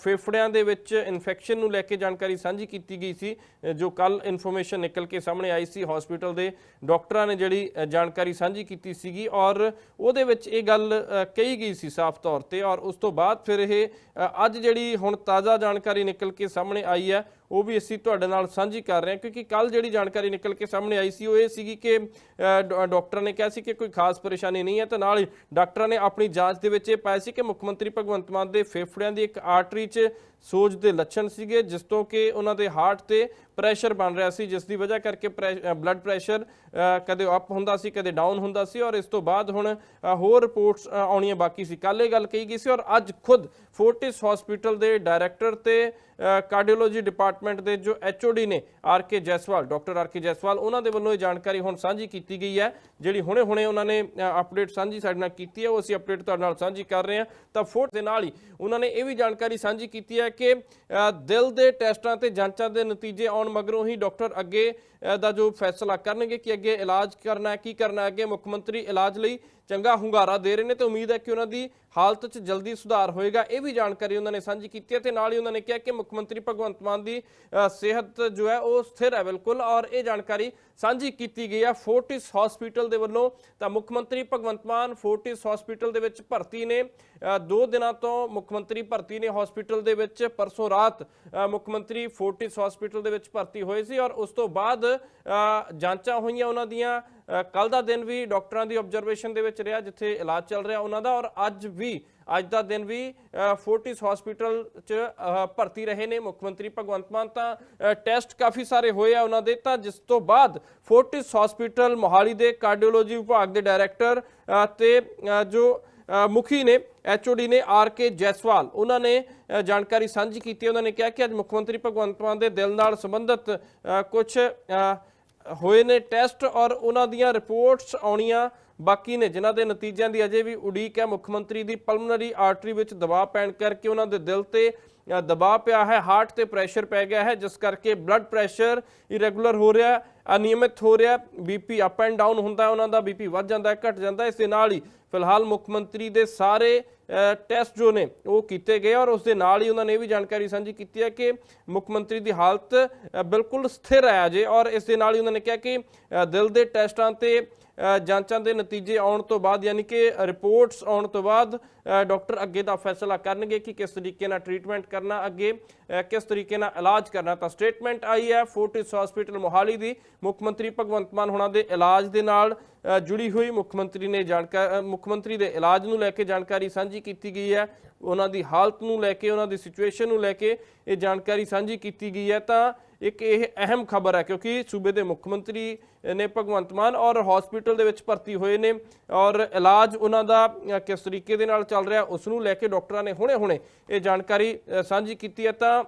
ਫੇਫੜਿਆਂ ਦੇ ਵਿੱਚ ਇਨਫੈਕਸ਼ਨ ਨੂੰ ਲੈ ਕੇ ਜਾਣਕਾਰੀ ਸਾਂਝੀ ਕੀਤੀ ਗਈ ਸੀ ਜੋ ਕੱਲ ਇਨਫੋਰਮੇਸ਼ਨ ਨਿਕਲ ਕੇ ਸਾਹਮਣੇ ਆਈ ਸੀ ਹਸਪੀਟਲ ਦੇ ਡਾਕਟਰਾਂ ਨੇ ਜਿਹੜੀ ਜਾਣਕਾਰੀ ਸਾਂਝੀ ਕੀਤੀ ਸੀਗੀ ਔਰ ਉਹਦੇ ਵਿੱਚ ਇਹ ਗੱਲ ਕਹੀ ਗਈ ਸੀ ਸਾਫ਼ ਤੌਰ ਤੇ ਔਰ ਉਸ ਤੋਂ ਬਾਅਦ ਫਿਰ ਇਹ ਅੱਜ ਜਿਹੜੀ ਹੁਣ ਤਾਜ਼ਾ ਜਾਣਕਾਰੀ ਨਿਕਲ ਕੇ ਸਾਹਮਣੇ ਆਈ ਹੈ ਉਹ ਵੀ ਅਸੀਂ ਤੁਹਾਡੇ ਨਾਲ ਸਾਂਝੀ ਕਰ ਰਹੇ ਹਾਂ ਕਿਉਂਕਿ ਕੱਲ ਜਿਹੜੀ ਜਾਣਕਾਰੀ ਨਿਕਲ ਕੇ ਸਾਹਮਣੇ ਆਈ ਸੀ ਉਹ ਇਹ ਸੀਗੀ ਕਿ ਅ, ਡਾਕਟਰ ਨੇ ਕਿਹਾ ਸੀ ਕਿ ਕੋਈ ਖਾਸ ਪਰੇਸ਼ਾਨੀ ਨਹੀਂ ਹੈ ਤੇ ਨਾਲ ਹੀ ਡਾਕਟਰਾਂ ਨੇ ਆਪਣੀ ਜਾਂਚ ਦੇ ਵਿੱਚ ਇਹ ਪਾਇਆ ਸੀ ਕਿ ਮੁੱਖ ਮੰਤਰੀ ਭਗਵੰਤ ਮਾਨ ਦੇ ਫੇਫੜਿਆਂ ਦੀ ਇੱਕ ਆਰਟਰੀ 'ਚ ਸੋਜ ਦੇ ਲੱਛਣ ਸੀਗੇ ਜਿਸ ਤੋਂ ਕਿ ਉਹਨਾਂ ਦੇ ਹਾਰਟ ਤੇ ਪ੍ਰੈਸ਼ਰ ਬਣ ਰਿਹਾ ਸੀ ਜਿਸ ਦੀ ਵਜ੍ਹਾ ਕਰਕੇ ਬਲੱਡ ਪ੍ਰੈਸ਼ਰ ਕਦੇ ਅਪ ਹੁੰਦਾ ਸੀ ਕਦੇ ਡਾਊਨ ਹੁੰਦਾ ਸੀ ਔਰ ਇਸ ਤੋਂ ਬਾਅਦ ਹੁਣ ਹੋਰ ਰਿਪੋਰਟਸ ਆਉਣੀਆਂ ਬਾਕੀ ਸੀ। ਕੱਲ ਇਹ ਗੱਲ ਕਹੀ ਗਈ ਸੀ ਔਰ ਅੱਜ ਖੁਦ ਫੋਰਟਿਸ ਹਸਪੀਟਲ ਦੇ ਡਾਇਰੈਕਟਰ ਤੇ ਕਾਰਡੀਓਲੋਜੀ ਡਿਪਾਰਟਮੈਂਟ ਦੇ ਜੋ ਐਚਓਡੀ ਨੇ R K Jaiswal doctor R K Jaiswal ਉਹਨਾਂ ਦੇ ਵੱਲੋਂ ਇਹ ਜਾਣਕਾਰੀ ਹੁਣ ਸਾਂਝੀ ਕੀਤੀ ਗਈ ਹੈ। ਜਿਹੜੀ ਹੁਣੇ-ਹੁਣੇ ਉਹਨਾਂ ਨੇ ਅਪਡੇਟ ਸਾਂਝੀ ਸਾਡੇ ਨਾਲ ਕੀਤੀ ਹੈ, ਉਹ ਅਸੀਂ ਅਪਡੇਟ ਤੁਹਾਡੇ ਨਾਲ ਸਾਂਝੀ ਕਰ ਰਹੇ ਹਾਂ। ਤਾਂ ਫੋਰਟ ਦੇ ਨਾਲ ਹੀ ਉਹਨਾਂ ਨੇ ਇਹ ਵੀ ਜਾਣਕਾਰੀ ਸਾਂਝੀ ਕੀਤੀ ਹੈ ਕਿ ਦਿਲ ਦੇ ਟੈਸਟਾਂ ਤੇ ਜਾਂਚਾਂ ਦੇ ਨਤੀਜੇ ਆਉਣ ਮਗਰੋਂ ਹੀ ਡਾਕਟਰ ਅੱਗੇ ਦਾ ਜੋ ਫੈਸਲਾ ਕਰਨਗੇ ਕਿ ਅੱਗੇ ਇਲਾਜ ਕਰਨਾ ਹੈ, ਕੀ ਕਰਨਾ ਹੈ, ਅੱਗੇ ਮੁੱਖ ਮੰਤਰੀ ਇਲਾਜ ਲਈ ਚੰਗਾ ਹੁੰਗਾਰਾ ਦੇ ਰਹੇ ਨੇ ਤੇ ਉਮੀਦ ਹੈ ਕਿ ਉਹਨਾਂ ਦੀ ਹਾਲਤ 'ਚ ਜਲਦੀ ਸੁਧਾਰ ਹੋਏਗਾ। ਇਹ ਵੀ ਜਾਣਕਾਰੀ ਉਹਨਾਂ ਨੇ ਸਾਂਝੀ ਕੀਤੀ ਹੈ ਤੇ ਨਾਲ ਹੀ ਉਹਨਾਂ ਨੇ ਕਿਹਾ ਕਿ ਮੁੱਖ ਮੰਤਰੀ ਭਗਵੰਤ ਮਾਨ ਦੀ ਸਿਹਤ ਜੋ ਹੈ ਉਹ ਸਥਿਰ ਹੈ ਬਿਲਕੁਲ ਔਰ ਇਹ ਜਾਣਕਾਰੀ ਸਾਂਝੀ ਕੀਤੀ ਗਈ ਹੈ ਫੋਰਟਿਸ ਹਸਪੀਟਲ ਦੇ ਵੱਲੋਂ। ਤਾਂ ਮੁੱਖ ਮੰਤਰੀ ਭਗਵੰਤ ਮਾਨ ਫੋਰਟਿਸ ਹਸਪੀਟਲ ਦੇ ਵਿੱਚ ਭਰਤੀ ਨੇ। ਅ, ਦੋ ਦਿਨਾਂ ਤੋਂ ਮੁੱਖ ਮੰਤਰੀ ਭਰਤੀ ਨੇ ਹਸਪੀਟਲ ਦੇ ਵਿੱਚ। ਪਰਸੋਂ ਰਾਤ ਮੁੱਖ ਮੰਤਰੀ ਫੋਰਟਿਸ ਹਸਪੀਟਲ ਦੇ ਵਿੱਚ ਭਰਤੀ ਹੋਏ ਸੀ ਔਰ ਉਸ ਤੋਂ ਬਾਅਦ ਜਾਂਚਾਂ ਹੋਈਆਂ ਉਹਨਾਂ ਦੀਆਂ। ਕੱਲ ਦਾ ਦਿਨ ਵੀ ਡਾਕਟਰਾਂ ਦੀ ਆਬਜ਼ਰਵੇਸ਼ਨ ਦੇ ਵਿੱਚ ਰਿਹਾ ਜਿੱਥੇ ਇਲਾਜ ਚੱਲ ਰਿਹਾ ਉਹਨਾਂ ਦਾ ਔਰ ਅੱਜ ਵੀ ਅੱਜ ਦਾ ਦਿਨ ਵੀ ਫੋਰਟਿਸ ਹਸਪੀਟਲ ਚ ਭਰਤੀ ਰਹੇ ਨੇ ਮੁੱਖ ਮੰਤਰੀ ਭਗਵੰਤ ਮਾਨ। ਤਾਂ ਟੈਸਟ ਕਾਫੀ ਸਾਰੇ ਹੋਏ ਆ ਉਹਨਾਂ ਦੇ। ਤਾਂ ਜਿਸ ਤੋਂ ਬਾਅਦ ਫੋਰਟਿਸ ਹਸਪੀਟਲ ਮੋਹਾਲੀ ਦੇ ਕਾਰਡੀਓਲੋਜੀ ਵਿਭਾਗ ਦੇ ਡਾਇਰੈਕਟਰ ਅ, ਤੇ ਜੋ ਮੁਖੀ ਨੇ ਐਚਓਡੀ ਨੇ ਆਰ ਕੇ ਜੈਸਵਾਲ ਉਹਨਾਂ ਨੇ ਜਾਣਕਾਰੀ ਸਾਂਝੀ ਕੀਤੀ। ਉਹਨਾਂ ਨੇ ਕਿਹਾ ਕਿ ਅੱਜ ਮੁੱਖ ਮੰਤਰੀ ਭਗਵੰਤ ਮਾਨ ਦੇ ਦਿਲ ਨਾਲ ਸੰਬੰਧਿਤ ਕੁਝ ਹੋਏ ਨੇ ਟੈਸਟ ਔਰ ਉਹਨਾਂ ਦੀਆਂ ਰਿਪੋਰਟਸ ਆਉਣੀਆਂ ਬਾਕੀ ਨੇ, ਜਿਨ੍ਹਾਂ ਦੇ ਨਤੀਜਿਆਂ ਦੀ ਅਜੇ ਵੀ ਉਡੀਕ ਹੈ। ਮੁੱਖ ਮੰਤਰੀ ਦੀ ਪਲਮਨਰੀ ਆਰਟਰੀ ਵਿੱਚ ਦਬਾਅ ਪੈਣ ਕਰਕੇ ਉਹਨਾਂ ਦੇ ਦਿਲ ਤੇ ਦਬਾਅ ਪਿਆ ਹੈ, ਹਾਰਟ ਤੇ ਪ੍ਰੈਸ਼ਰ ਪੈ ਗਿਆ ਹੈ, ਜਿਸ ਕਰਕੇ ਬਲੱਡ ਪ੍ਰੈਸ਼ਰ ਇਰੈਗੂਲਰ ਹੋ ਰਿਹਾ ਅਨਿਯਮਿਤ ਹੋ ਰਿਹਾ ਬੀਪੀ ਅਪ ਐਂਡ ਡਾਊਨ ਹੁੰਦਾ ਹੈ, ਉਹਨਾਂ ਦਾ ਬੀਪੀ ਵੱਧ ਜਾਂਦਾ ਹੈ, ਘਟ ਜਾਂਦਾ ਹੈ। ਇਸ ਦੇ ਨਾਲ ਹੀ ਫਿਲਹਾਲ ਮੁੱਖ ਮੰਤਰੀ ਦੇ ਸਾਰੇ ਟੈਸਟ ਜੋ ਨੇ, ਉਹ ਕੀਤੇ ਗਏ ਔਰ ਉਸ ਦੇ ਨਾਲ ਹੀ ਉਹਨਾਂ ਨੇ ਇਹ ਵੀ ਜਾਣਕਾਰੀ ਸਾਂਝੀ ਕੀਤੀ ਹੈ ਕਿ ਮੁੱਖ ਮੰਤਰੀ ਦੀ ਹਾਲਤ ਬਿਲਕੁਲ ਸਥਿਰ ਹੈ ਅਜੇ ਔਰ ਇਸ ਦੇ ਨਾਲ ਹੀ ਉਹਨਾਂ ਨੇ ਕਿਹਾ ਕਿ ਦਿਲ ਦੇ ਟੈਸਟਾਂ ਤੇ ਜਾਂਚਾਂ ਦੇ ਨਤੀਜੇ ਆਉਣ ਤੋਂ ਬਾਅਦ ਯਾਨੀ ਕਿ ਰਿਪੋਰਟਸ ਆਉਣ ਤੋਂ ਬਾਅਦ ਅ, ਡਾਕਟਰ ਅੱਗੇ ਦਾ ਫੈਸਲਾ ਕਰਨਗੇ ਕਿ ਕਿਸ ਤਰੀਕੇ ਨਾਲ ਟ੍ਰੀਟਮੈਂਟ ਕਰਨਾ ਅੱਗੇ ਕਿਸ ਤਰੀਕੇ ਨਾਲ ਇਲਾਜ ਕਰਨਾ। ਤਾਂ ਸਟੇਟਮੈਂਟ ਆਈ ਹੈ ਫੋਰਟਿਸ ਹਸਪੀਟਲ ਮੋਹਾਲੀ ਦੀ। ਮੁੱਖ ਮੰਤਰੀ ਭਗਵੰਤ ਮਾਨ ਹੋਣਾ ਦੇ ਇਲਾਜ ਦੇ ਨਾਲ ਜੁੜੀ ਹੋਈ ਮੁੱਖ ਮੰਤਰੀ ਨੇ ਜਾਣਕਾਰੀ ਮੁੱਖ ਮੰਤਰੀ ਦੇ ਇਲਾਜ ਨੂੰ ਲੈ ਕੇ ਜਾਣਕਾਰੀ ਸਾਂਝੀ ਕੀਤੀ ਗਈ ਹੈ। ਉਹਨਾਂ ਦੀ ਹਾਲਤ ਨੂੰ ਲੈ ਕੇ ਉਹਨਾਂ ਦੀ ਸਿਚੁਏਸ਼ਨ ਨੂੰ ਲੈ ਕੇ ਇਹ ਜਾਣਕਾਰੀ ਸਾਂਝੀ ਕੀਤੀ ਗਈ ਹੈ। ਤਾਂ ਇੱਕ ਇਹ ਅਹਿਮ ਖਬਰ ਹੈ ਕਿਉਂਕਿ ਸੂਬੇ ਦੇ ਮੁੱਖ ਮੰਤਰੀ ਨੇ ਭਗਵੰਤ ਮਾਨ ਔਰ ਹਸਪੀਟਲ ਦੇ ਵਿੱਚ ਭਰਤੀ ਹੋਏ ਨੇ ਔਰ ਇਲਾਜ ਉਹਨਾਂ ਦਾ ਕਿਸ ਤਰੀਕੇ ਦੇ ਨਾਲ ਚੱਲ ਰਿਹਾ, ਉਸ ਨੂੰ ਲੈ ਕੇ ਡਾਕਟਰਾਂ ਨੇ ਹੁਣੇ-ਹੁਣੇ ਇਹ ਜਾਣਕਾਰੀ ਸਾਂਝੀ ਕੀਤੀ ਹੈ। ਤਾਂ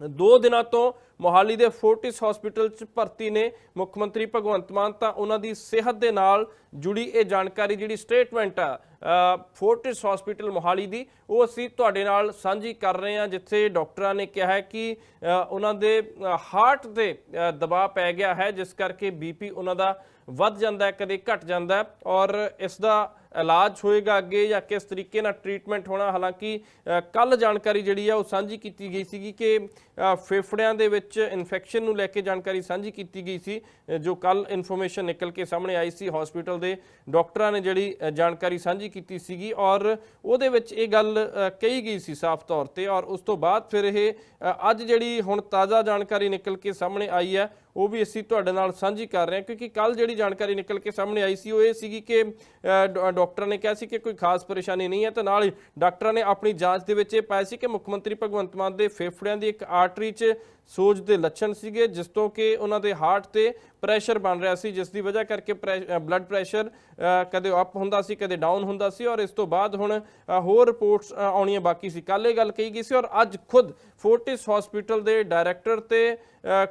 ਦੋ ਦਿਨਾਂ ਤੋਂ ਮੋਹਾਲੀ ਦੇ ਫੋਰਟਿਸ ਹਸਪੀਟਲ 'ਚ ਭਰਤੀ ਨੇ। ਮੁੱਖ ਮੰਤਰੀ ਭਗਵੰਤ ਮਾਨ ਤਾਂ ਉਹਨਾਂ ਦੀ ਸਿਹਤ ਦੇ ਨਾਲ ਜੁੜੀ ਇਹ ਜਾਣਕਾਰੀ ਜਿਹੜੀ ਸਟੇਟਮੈਂਟ ਆ ਫੋਰਟਿਸ ਹਸਪੀਟਲ ਮੋਹਾਲੀ ਦੀ, ਉਹ ਅਸੀਂ ਤੁਹਾਡੇ ਨਾਲ ਸਾਂਝੀ ਕਰ ਰਹੇ ਹਾਂ, ਜਿੱਥੇ ਡਾਕਟਰਾਂ ਨੇ ਕਿਹਾ ਹੈ ਕਿ ਉਹਨਾਂ ਦੇ ਹਾਰਟ ਤੇ ਦਬਾਅ ਪੈ ਗਿਆ ਹੈ, ਜਿਸ ਕਰਕੇ ਬੀਪੀ ਉਹਨਾਂ ਦਾ ਵੱਧ ਜਾਂਦਾ ਹੈ, ਕਦੇ ਘਟ ਜਾਂਦਾ ਹੈ ਔਰ ਇਸ ਦਾ ਇਲਾਜ ਹੋਏਗਾ ਅੱਗੇ ਜਾਂ ਕਿਸ ਤਰੀਕੇ ਨਾਲ ਟ੍ਰੀਟਮੈਂਟ ਹੋਣਾ? ਹਾਲਾਂਕਿ ਕੱਲ ਜਾਣਕਾਰੀ ਜਿਹੜੀ ਆ ਉਹ ਸਾਂਝੀ ਕੀਤੀ ਗਈ ਸੀਗੀ ਕਿ ਫੇਫੜਿਆਂ ਦੇ ਵਿੱਚ ਇਨਫੈਕਸ਼ਨ ਨੂੰ ਲੈ ਕੇ ਜਾਣਕਾਰੀ ਸਾਂਝੀ ਕੀਤੀ ਗਈ ਸੀ ਜੋ ਕੱਲ ਇਨਫੋਰਮੇਸ਼ਨ ਨਿਕਲ ਕੇ ਸਾਹਮਣੇ ਆਈ ਸੀ ਹਸਪੀਟਲ ਦੇ ਡਾਕਟਰਾਂ ਨੇ ਜਿਹੜੀ ਜਾਣਕਾਰੀ ਸਾਂਝੀ ਕੀਤੀ ਸੀਗੀ ਔਰ ਉਹਦੇ ਵਿੱਚ ਇਹ ਗੱਲ ਕਹੀ ਗਈ ਸੀ ਸਾਫ਼ ਤੌਰ ਤੇ ਔਰ ਉਸ ਤੋਂ ਬਾਅਦ ਫਿਰ ਇਹ ਅੱਜ ਜਿਹੜੀ ਹੁਣ ਤਾਜ਼ਾ ਜਾਣਕਾਰੀ ਨਿਕਲ ਕੇ ਸਾਹਮਣੇ ਆਈ ਹੈ ਉਹ ਵੀ ਅਸੀਂ ਤੁਹਾਡੇ ਨਾਲ ਸਾਂਝੀ ਕਰ ਰਹੇ ਹਾਂ ਕਿਉਂਕਿ ਕੱਲ ਜਿਹੜੀ ਜਾਣਕਾਰੀ ਨਿਕਲ ਕੇ ਸਾਹਮਣੇ ਆਈ ਸੀ ਉਹ ਇਹ ਸੀਗੀ ਕਿ ਅ, ਡਾਕਟਰ ਨੇ ਕਿਹਾ ਸੀ ਕਿ ਕੋਈ ਖਾਸ ਪਰੇਸ਼ਾਨੀ ਨਹੀਂ ਹੈ ਤੇ ਨਾਲ ਹੀ ਡਾਕਟਰਾਂ ਨੇ ਆਪਣੀ ਜਾਂਚ ਦੇ ਵਿੱਚ ਇਹ ਪਾਇਆ ਸੀ ਕਿ ਮੁੱਖ ਮੰਤਰੀ ਭਗਵੰਤ ਮਾਨ ਦੇ ਫੇਫੜਿਆਂ ਦੀ ਇੱਕ ਆਰਟਰੀ 'ਚ ਸੋਜ ਦੇ ਲੱਛਣ ਸੀਗੇ, ਜਿਸ ਤੋਂ ਕਿ ਉਹਨਾਂ ਦੇ ਹਾਰਟ ਤੇ ਪ੍ਰੈਸ਼ਰ ਬਣ ਰਿਹਾ ਸੀ, ਜਿਸ ਦੀ ਵਜ੍ਹਾ ਕਰਕੇ ਬਲੱਡ ਪ੍ਰੈਸ਼ਰ ਕਦੇ ਅਪ ਹੁੰਦਾ ਸੀ, ਕਦੇ ਡਾਊਨ ਹੁੰਦਾ ਸੀ ਔਰ ਇਸ ਤੋਂ ਬਾਅਦ ਹੁਣ ਹੋਰ ਰਿਪੋਰਟਸ ਆਉਣੀਆਂ ਬਾਕੀ ਸੀ। ਕੱਲ ਇਹ ਗੱਲ ਕਹੀ ਗਈ ਸੀ ਔਰ ਅੱਜ ਖੁਦ ਫੋਰਟਿਸ ਹਸਪੀਟਲ ਦੇ ਡਾਇਰੈਕਟਰ ਤੇ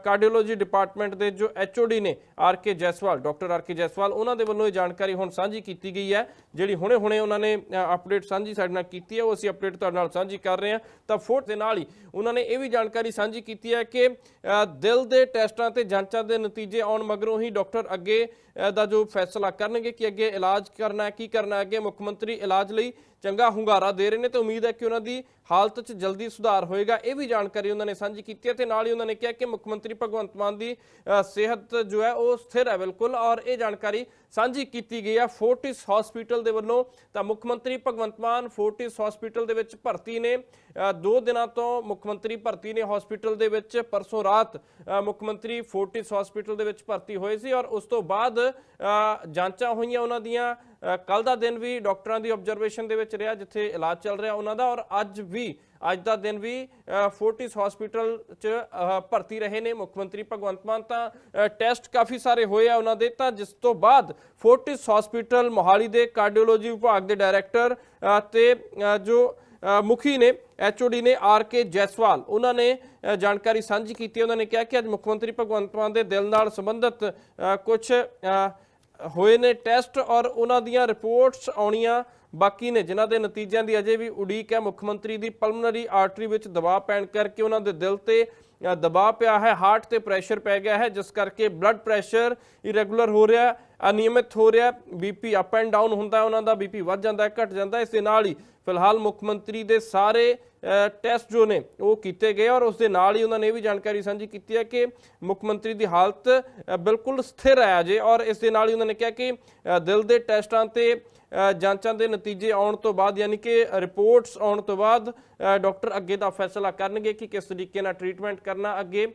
ਕਾਰਡੀਓਲੋਜੀ ਡਿਪਾਰਟਮੈਂਟ ਦੇ ਜੋ ਐਚਓਡੀ ਨੇ R K Jaiswal doctor R K Jaiswal ਉਹਨਾਂ ਦੇ ਵੱਲੋਂ ਇਹ ਜਾਣਕਾਰੀ ਹੁਣ ਸਾਂਝੀ ਕੀਤੀ ਗਈ ਹੈ, ਜਿਹੜੀ ਹੁਣੇ-ਹੁਣੇ ਉਹਨਾਂ ਨੇ ਅਪਡੇਟ ਸਾਂਝੀ ਸਾਡੇ ਨਾਲ ਕੀਤੀ ਹੈ, ਉਹ ਅਸੀਂ ਅਪਡੇਟ ਤੁਹਾਡੇ ਨਾਲ ਸਾਂਝੀ ਕਰ ਰਹੇ ਹਾਂ। ਤਾਂ ਫੋਰਟ ਦੇ ਨਾਲ ਹੀ ਉਹਨਾਂ ਨੇ ਇਹ ਵੀ ਜਾਣਕਾਰੀ ਸਾਂਝੀ ਕੀਤੀ ਹੈ ਕਿ ਅ, ਦਿਲ ਦੇ ਟੈਸਟਾਂ ਤੇ ਜਾਂਚਾਂ ਦੇ ਨਤੀਜੇ ਆਉਣ ਮਗਰੋਂ ਹੀ ਡਾਕਟਰ ਅੱਗੇ ਦਾ ਜੋ ਫੈਸਲਾ ਕਰਨਗੇ ਕਿ ਅੱਗੇ ਇਲਾਜ ਕਰਨਾ ਕੀ ਕਰਨਾ ਅੱਗੇ ਮੁੱਖ ਮੰਤਰੀ ਇਲਾਜ ਲਈ ਚੰਗਾ ਹੁੰਗਾਰਾ ਦੇ ਰਹੇ ਨੇ ਤੇ ਉਮੀਦ ਹੈ ਕਿ ਉਹਨਾਂ ਦੀ ਹਾਲਤ 'ਚ ਜਲਦੀ ਸੁਧਾਰ ਹੋਏਗਾ। ਇਹ ਵੀ ਜਾਣਕਾਰੀ ਉਹਨਾਂ ਨੇ ਸਾਂਝੀ ਕੀਤੀ ਹੈ ਤੇ ਨਾਲ ਹੀ ਉਹਨਾਂ ਨੇ ਕਿਹਾ ਕਿ ਮੁੱਖ ਮੰਤਰੀ ਭਗਵੰਤ ਮਾਨ ਦੀ ਸਿਹਤ ਜੋ ਹੈ ਉਹ ਸਥਿਰ ਹੈ ਬਿਲਕੁਲ ਔਰ ਇਹ ਜਾਣਕਾਰੀ ਸਾਂਝੀ ਕੀਤੀ ਗਈ ਹੈ। ਫੋਰਟਿਸ ਹਸਪੀਟਲ ਦੇ ਵੱਲੋਂ ਤਾਂ ਮੁੱਖ ਮੰਤਰੀ ਭਗਵੰਤ ਮਾਨ ਫੋਰਟਿਸ ਹਸਪੀਟਲ ਦੇ ਵਿੱਚ ਭਰਤੀ ਨੇ। ਅ, ਦੋ ਦਿਨਾਂ ਤੋਂ ਮੁੱਖ ਮੰਤਰੀ ਭਰਤੀ ਨੇ ਹਸਪੀਟਲ ਦੇ ਵਿੱਚ। ਪਰਸੋਂ ਰਾਤ ਮੁੱਖ ਮੰਤਰੀ ਫੋਰਟਿਸ ਹਸਪੀਟਲ ਦੇ ਵਿੱਚ ਭਰਤੀ ਹੋਏ ਸੀ ਔਰ ਉਸ ਤੋਂ ਬਾਅਦ ਜਾਂਚਾਂ ਹੋਈਆਂ ਉਹਨਾਂ ਦੀਆਂ। ਕੱਲ ਦਾ ਦਿਨ ਵੀ ਡਾਕਟਰਾਂ ਦੀ ਆਬਜ਼ਰਵੇਸ਼ਨ ਦੇ ਵਿੱਚ ਰਿਹਾ ਜਿੱਥੇ ਇਲਾਜ ਚੱਲ ਰਿਹਾ ਉਹਨਾਂ ਦਾ ਔਰ ਅੱਜ ਵੀ ਅੱਜ ਦਾ ਦਿਨ ਵੀ ਫੋਰਟਿਸ ਹਸਪੀਟਲ 'ਚ ਭਰਤੀ ਰਹੇ ਨੇ ਮੁੱਖ ਮੰਤਰੀ ਭਗਵੰਤ ਮਾਨ। ਤਾਂ ਟੈਸਟ ਕਾਫੀ ਸਾਰੇ ਹੋਏ ਆ ਉਹਨਾਂ ਦੇ। ਤਾਂ ਜਿਸ ਤੋਂ ਬਾਅਦ ਫੋਰਟਿਸ ਹਸਪੀਟਲ ਮੋਹਾਲੀ ਦੇ ਕਾਰਡੀਓਲੋਜੀ ਵਿਭਾਗ ਦੇ ਡਾਇਰੈਕਟਰ ਅ, ਤੇ ਜੋ ਮੁਖੀ ਨੇ ਐਚਓਡੀ ਨੇ ਆਰ ਕੇ ਜੈਸਵਾਲ, ਉਹਨਾਂ ਨੇ ਜਾਣਕਾਰੀ ਸਾਂਝੀ ਕੀਤੀ, ਉਹਨਾਂ ਨੇ ਕਿਹਾ ਕਿ ਅੱਜ ਮੁੱਖ ਮੰਤਰੀ ਭਗਵੰਤ ਮਾਨ ਦੇ ਦਿਲ ਨਾਲ ਸੰਬੰਧਿਤ ਕੁਝ ਹੋਏ ਨੇ ਟੈਸਟ ਔਰ ਉਹਨਾਂ ਦੀਆਂ ਰਿਪੋਰਟਸ ਆਉਣੀਆਂ ਬਾਕੀ ਨੇ, ਜਿਨ੍ਹਾਂ ਦੇ ਨਤੀਜਿਆਂ ਦੀ ਅਜੇ ਵੀ ਉਡੀਕ ਹੈ। ਮੁੱਖ ਮੰਤਰੀ ਦੀ ਪਲਮਨਰੀ ਆਰਟਰੀ ਵਿੱਚ ਦਬਾਅ ਪੈਣ ਕਰਕੇ ਉਹਨਾਂ ਦੇ ਦਿਲ ਤੇ ਦਬਾਅ ਪਿਆ ਹੈ ਹਾਰਟ ਤੇ ਪ੍ਰੈਸ਼ਰ ਪੈ ਗਿਆ ਹੈ, ਜਿਸ ਕਰਕੇ ਬਲੱਡ ਪ੍ਰੈਸ਼ਰ ਇਰੈਗੂਲਰ ਹੋ ਰਿਹਾ ਅਨਿਯਮਿਤ ਹੋ ਰਿਹਾ ਬੀਪੀ ਅਪ ਐਂਡ ਡਾਊਨ ਹੁੰਦਾ ਉਹਨਾਂ ਦਾ ਬੀਪੀ ਵੱਧ ਜਾਂਦਾ ਹੈ, ਘਟ ਜਾਂਦਾ ਇਸ ਦੇ ਨਾਲ ਹੀ ਫਿਲਹਾਲ ਮੁੱਖ ਮੰਤਰੀ ਦੇ ਸਾਰੇ ਟੈਸਟ ਜੋ ਨੇ, ਉਹ ਕੀਤੇ ਗਏ ਔਰ ਉਸ ਦੇ ਨਾਲ ਹੀ ਉਹਨਾਂ ਨੇ ਇਹ ਵੀ ਜਾਣਕਾਰੀ ਸਾਂਝੀ ਕੀਤੀ ਹੈ ਕਿ ਮੁੱਖ ਮੰਤਰੀ ਦੀ ਹਾਲਤ ਬਿਲਕੁਲ ਸਥਿਰ ਹੈ ਅਜੇ ਔਰ ਇਸ ਦੇ ਨਾਲ ਹੀ ਉਹਨਾਂ ਨੇ ਕਿਹਾ ਕਿ ਦਿਲ ਦੇ ਟੈਸਟਾਂ ਤੇ ਜਾਂਚਾਂ ਦੇ ਨਤੀਜੇ ਆਉਣ ਤੋਂ ਬਾਅਦ, ਯਾਨੀ ਕਿ ਰਿਪੋਰਟਸ ਆਉਣ ਤੋਂ ਬਾਅਦ ਡਾਕਟਰ ਅੱਗੇ ਦਾ ਫੈਸਲਾ ਕਰਨਗੇ ਕਿ ਕਿਸ ਤਰੀਕੇ ਨਾਲ ਟ੍ਰੀਟਮੈਂਟ ਕਰਨਾ, ਅੱਗੇ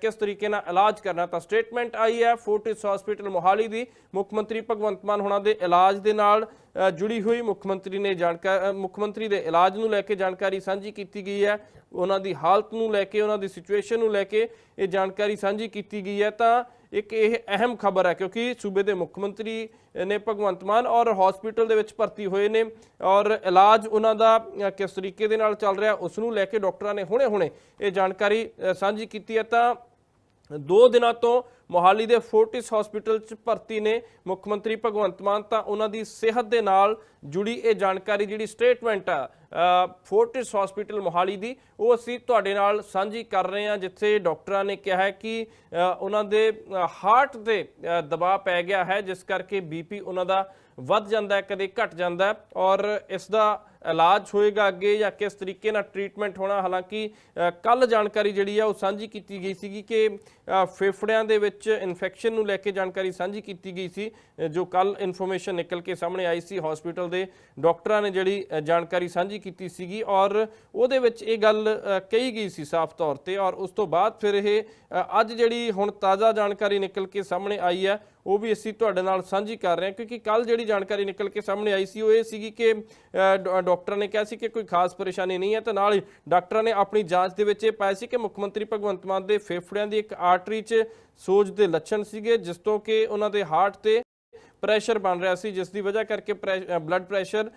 ਕਿਸ ਤਰੀਕੇ ਨਾਲ ਇਲਾਜ ਕਰਨਾ। ਤਾਂ ਸਟੇਟਮੈਂਟ ਆਈ ਹੈ ਫੋਰਟਿਸ ਹਸਪੀਟਲ ਮੋਹਾਲੀ ਦੀ। ਮੁੱਖ ਮੰਤਰੀ ਭਗਵੰਤ ਮਾਨ ਹੋਣਾ ਦੇ ਇਲਾਜ ਦੇ ਨਾਲ ਜੁੜੀ ਹੋਈ ਮੁੱਖ ਮੰਤਰੀ ਨੇ ਜਾਣਕਾਰੀ ਮੁੱਖ ਮੰਤਰੀ ਦੇ ਇਲਾਜ ਨੂੰ ਲੈ ਕੇ ਜਾਣਕਾਰੀ ਸਾਂਝੀ ਕੀਤੀ ਗਈ ਹੈ। ਉਹਨਾਂ ਦੀ ਹਾਲਤ ਨੂੰ ਲੈ ਕੇ, ਉਹਨਾਂ ਦੀ ਸਿਚੁਏਸ਼ਨ ਨੂੰ ਲੈ ਕੇ ਇਹ ਜਾਣਕਾਰੀ ਸਾਂਝੀ ਕੀਤੀ ਗਈ ਹੈ। ਤਾਂ ਇੱਕ ਇਹ ਅਹਿਮ ਖਬਰ ਹੈ ਕਿਉਂਕਿ ਸੂਬੇ ਦੇ ਮੁੱਖ ਮੰਤਰੀ ਨੇ ਭਗਵੰਤ ਮਾਨ ਔਰ ਹਸਪੀਟਲ ਦੇ ਵਿੱਚ ਭਰਤੀ ਹੋਏ ਨੇ ਔਰ ਇਲਾਜ ਉਹਨਾਂ ਦਾ ਕਿਸ ਤਰੀਕੇ ਦੇ ਨਾਲ ਚੱਲ ਰਿਹਾ ਉਸ ਨੂੰ ਲੈ ਕੇ ਡਾਕਟਰਾਂ ਨੇ ਹੁਣੇ-ਹੁਣੇ ਇਹ ਜਾਣਕਾਰੀ ਸਾਂਝੀ ਕੀਤੀ ਹੈ। ਤਾਂ ਦੋ ਦਿਨਾਂ ਤੋਂ ਮੋਹਾਲੀ ਦੇ ਫੋਰਟਿਸ ਹਸਪੀਟਲ 'ਚ ਭਰਤੀ ਨੇ ਮੁੱਖ ਮੰਤਰੀ ਭਗਵੰਤ ਮਾਨ, ਤਾਂ ਉਹਨਾਂ ਦੀ ਸਿਹਤ ਦੇ ਨਾਲ ਜੁੜੀ ਇਹ ਜਾਣਕਾਰੀ ਜਿਹੜੀ ਸਟੇਟਮੈਂਟ ਆ ਫੋਰਟਿਸ ਹਸਪੀਟਲ ਮੋਹਾਲੀ ਦੀ, ਉਹ ਅਸੀਂ ਤੁਹਾਡੇ ਨਾਲ ਸਾਂਝੀ ਕਰ ਰਹੇ ਹਾਂ, ਜਿੱਥੇ ਡਾਕਟਰਾਂ ਨੇ ਕਿਹਾ ਹੈ ਕਿ ਉਹਨਾਂ ਦੇ ਹਾਰਟ ਤੇ ਦਬਾਅ ਪੈ ਗਿਆ ਹੈ, ਜਿਸ ਕਰਕੇ ਬੀਪੀ ਉਹਨਾਂ ਦਾ ਵੱਧ ਜਾਂਦਾ ਹੈ, ਕਦੇ ਘਟ ਜਾਂਦਾ ਹੈ ਔਰ ਇਸ ਦਾ ਇਲਾਜ ਹੋਏਗਾ ਅੱਗੇ ਜਾਂ ਕਿਸ ਤਰੀਕੇ ਨਾਲ ਟ੍ਰੀਟਮੈਂਟ ਹੋਣਾ, ਹਾਲਾਂਕਿ ਕੱਲ ਜਾਣਕਾਰੀ ਜਿਹੜੀ ਆ ਉਹ ਸਾਂਝੀ ਕੀਤੀ ਗਈ ਸੀਗੀ ਕਿ ਫੇਫੜਿਆਂ ਦੇ ਵਿੱਚ ਇਨਫੈਕਸ਼ਨ ਨੂੰ ਲੈ ਕੇ ਜਾਣਕਾਰੀ ਸਾਂਝੀ ਕੀਤੀ ਗਈ ਸੀ ਜੋ ਕੱਲ ਇਨਫੋਰਮੇਸ਼ਨ ਨਿਕਲ ਕੇ ਸਾਹਮਣੇ ਆਈ ਸੀ ਹਸਪੀਟਲ ਦੇ ਡਾਕਟਰਾਂ ਨੇ ਜਿਹੜੀ ਜਾਣਕਾਰੀ ਸਾਂਝੀ ਕੀਤੀ ਸੀਗੀ ਔਰ ਉਹਦੇ ਵਿੱਚ ਇਹ ਗੱਲ ਕਹੀ ਗਈ ਸੀ ਸਾਫ਼ ਤੌਰ ਤੇ ਔਰ ਉਸ ਤੋਂ ਬਾਅਦ ਫਿਰ ਇਹ ਅੱਜ ਜਿਹੜੀ ਹੁਣ ਤਾਜ਼ਾ ਜਾਣਕਾਰੀ ਨਿਕਲ ਕੇ ਸਾਹਮਣੇ ਆਈ ਹੈ ਉਹ ਵੀ ਅਸੀਂ ਤੁਹਾਡੇ ਨਾਲ ਸਾਂਝੀ ਕਰ ਰਹੇ ਹਾਂ ਕਿਉਂਕਿ ਕੱਲ ਜਿਹੜੀ ਜਾਣਕਾਰੀ ਨਿਕਲ ਕੇ ਸਾਹਮਣੇ ਆਈ ਸੀ ਉਹ ਇਹ ਸੀਗੀ ਕਿ ਅ, ਡਾ- ਡਾਕਟਰ ਨੇ ਕਿਹਾ ਸੀ ਕਿ ਕੋਈ ਖਾਸ ਪਰੇਸ਼ਾਨੀ ਨਹੀਂ ਹੈ ਤੇ ਨਾਲ ਹੀ ਡਾਕਟਰਾਂ ਨੇ ਆਪਣੀ ਜਾਂਚ ਦੇ ਵਿੱਚ ਇਹ ਪਾਇਆ ਸੀ ਕਿ ਮੁੱਖ ਮੰਤਰੀ ਭਗਵੰਤ ਮਾਨ ਦੇ ਫੇਫੜਿਆਂ ਦੀ ਇੱਕ ਆਰਟਰੀ 'ਚ ਸੋਜ ਦੇ ਲੱਛਣ ਸੀਗੇ ਜਿਸ ਤੋਂ ਕਿ ਉਹਨਾਂ ਦੇ ਹਾਰਟ ਤੇ ਪ੍ਰੈਸ਼ਰ ਬਣ ਰਿਹਾ ਸੀ ਜਿਸ ਦੀ ਵਜ੍ਹਾ ਕਰਕੇ ਬਲੱਡ ਪ੍ਰੈਸ਼ਰ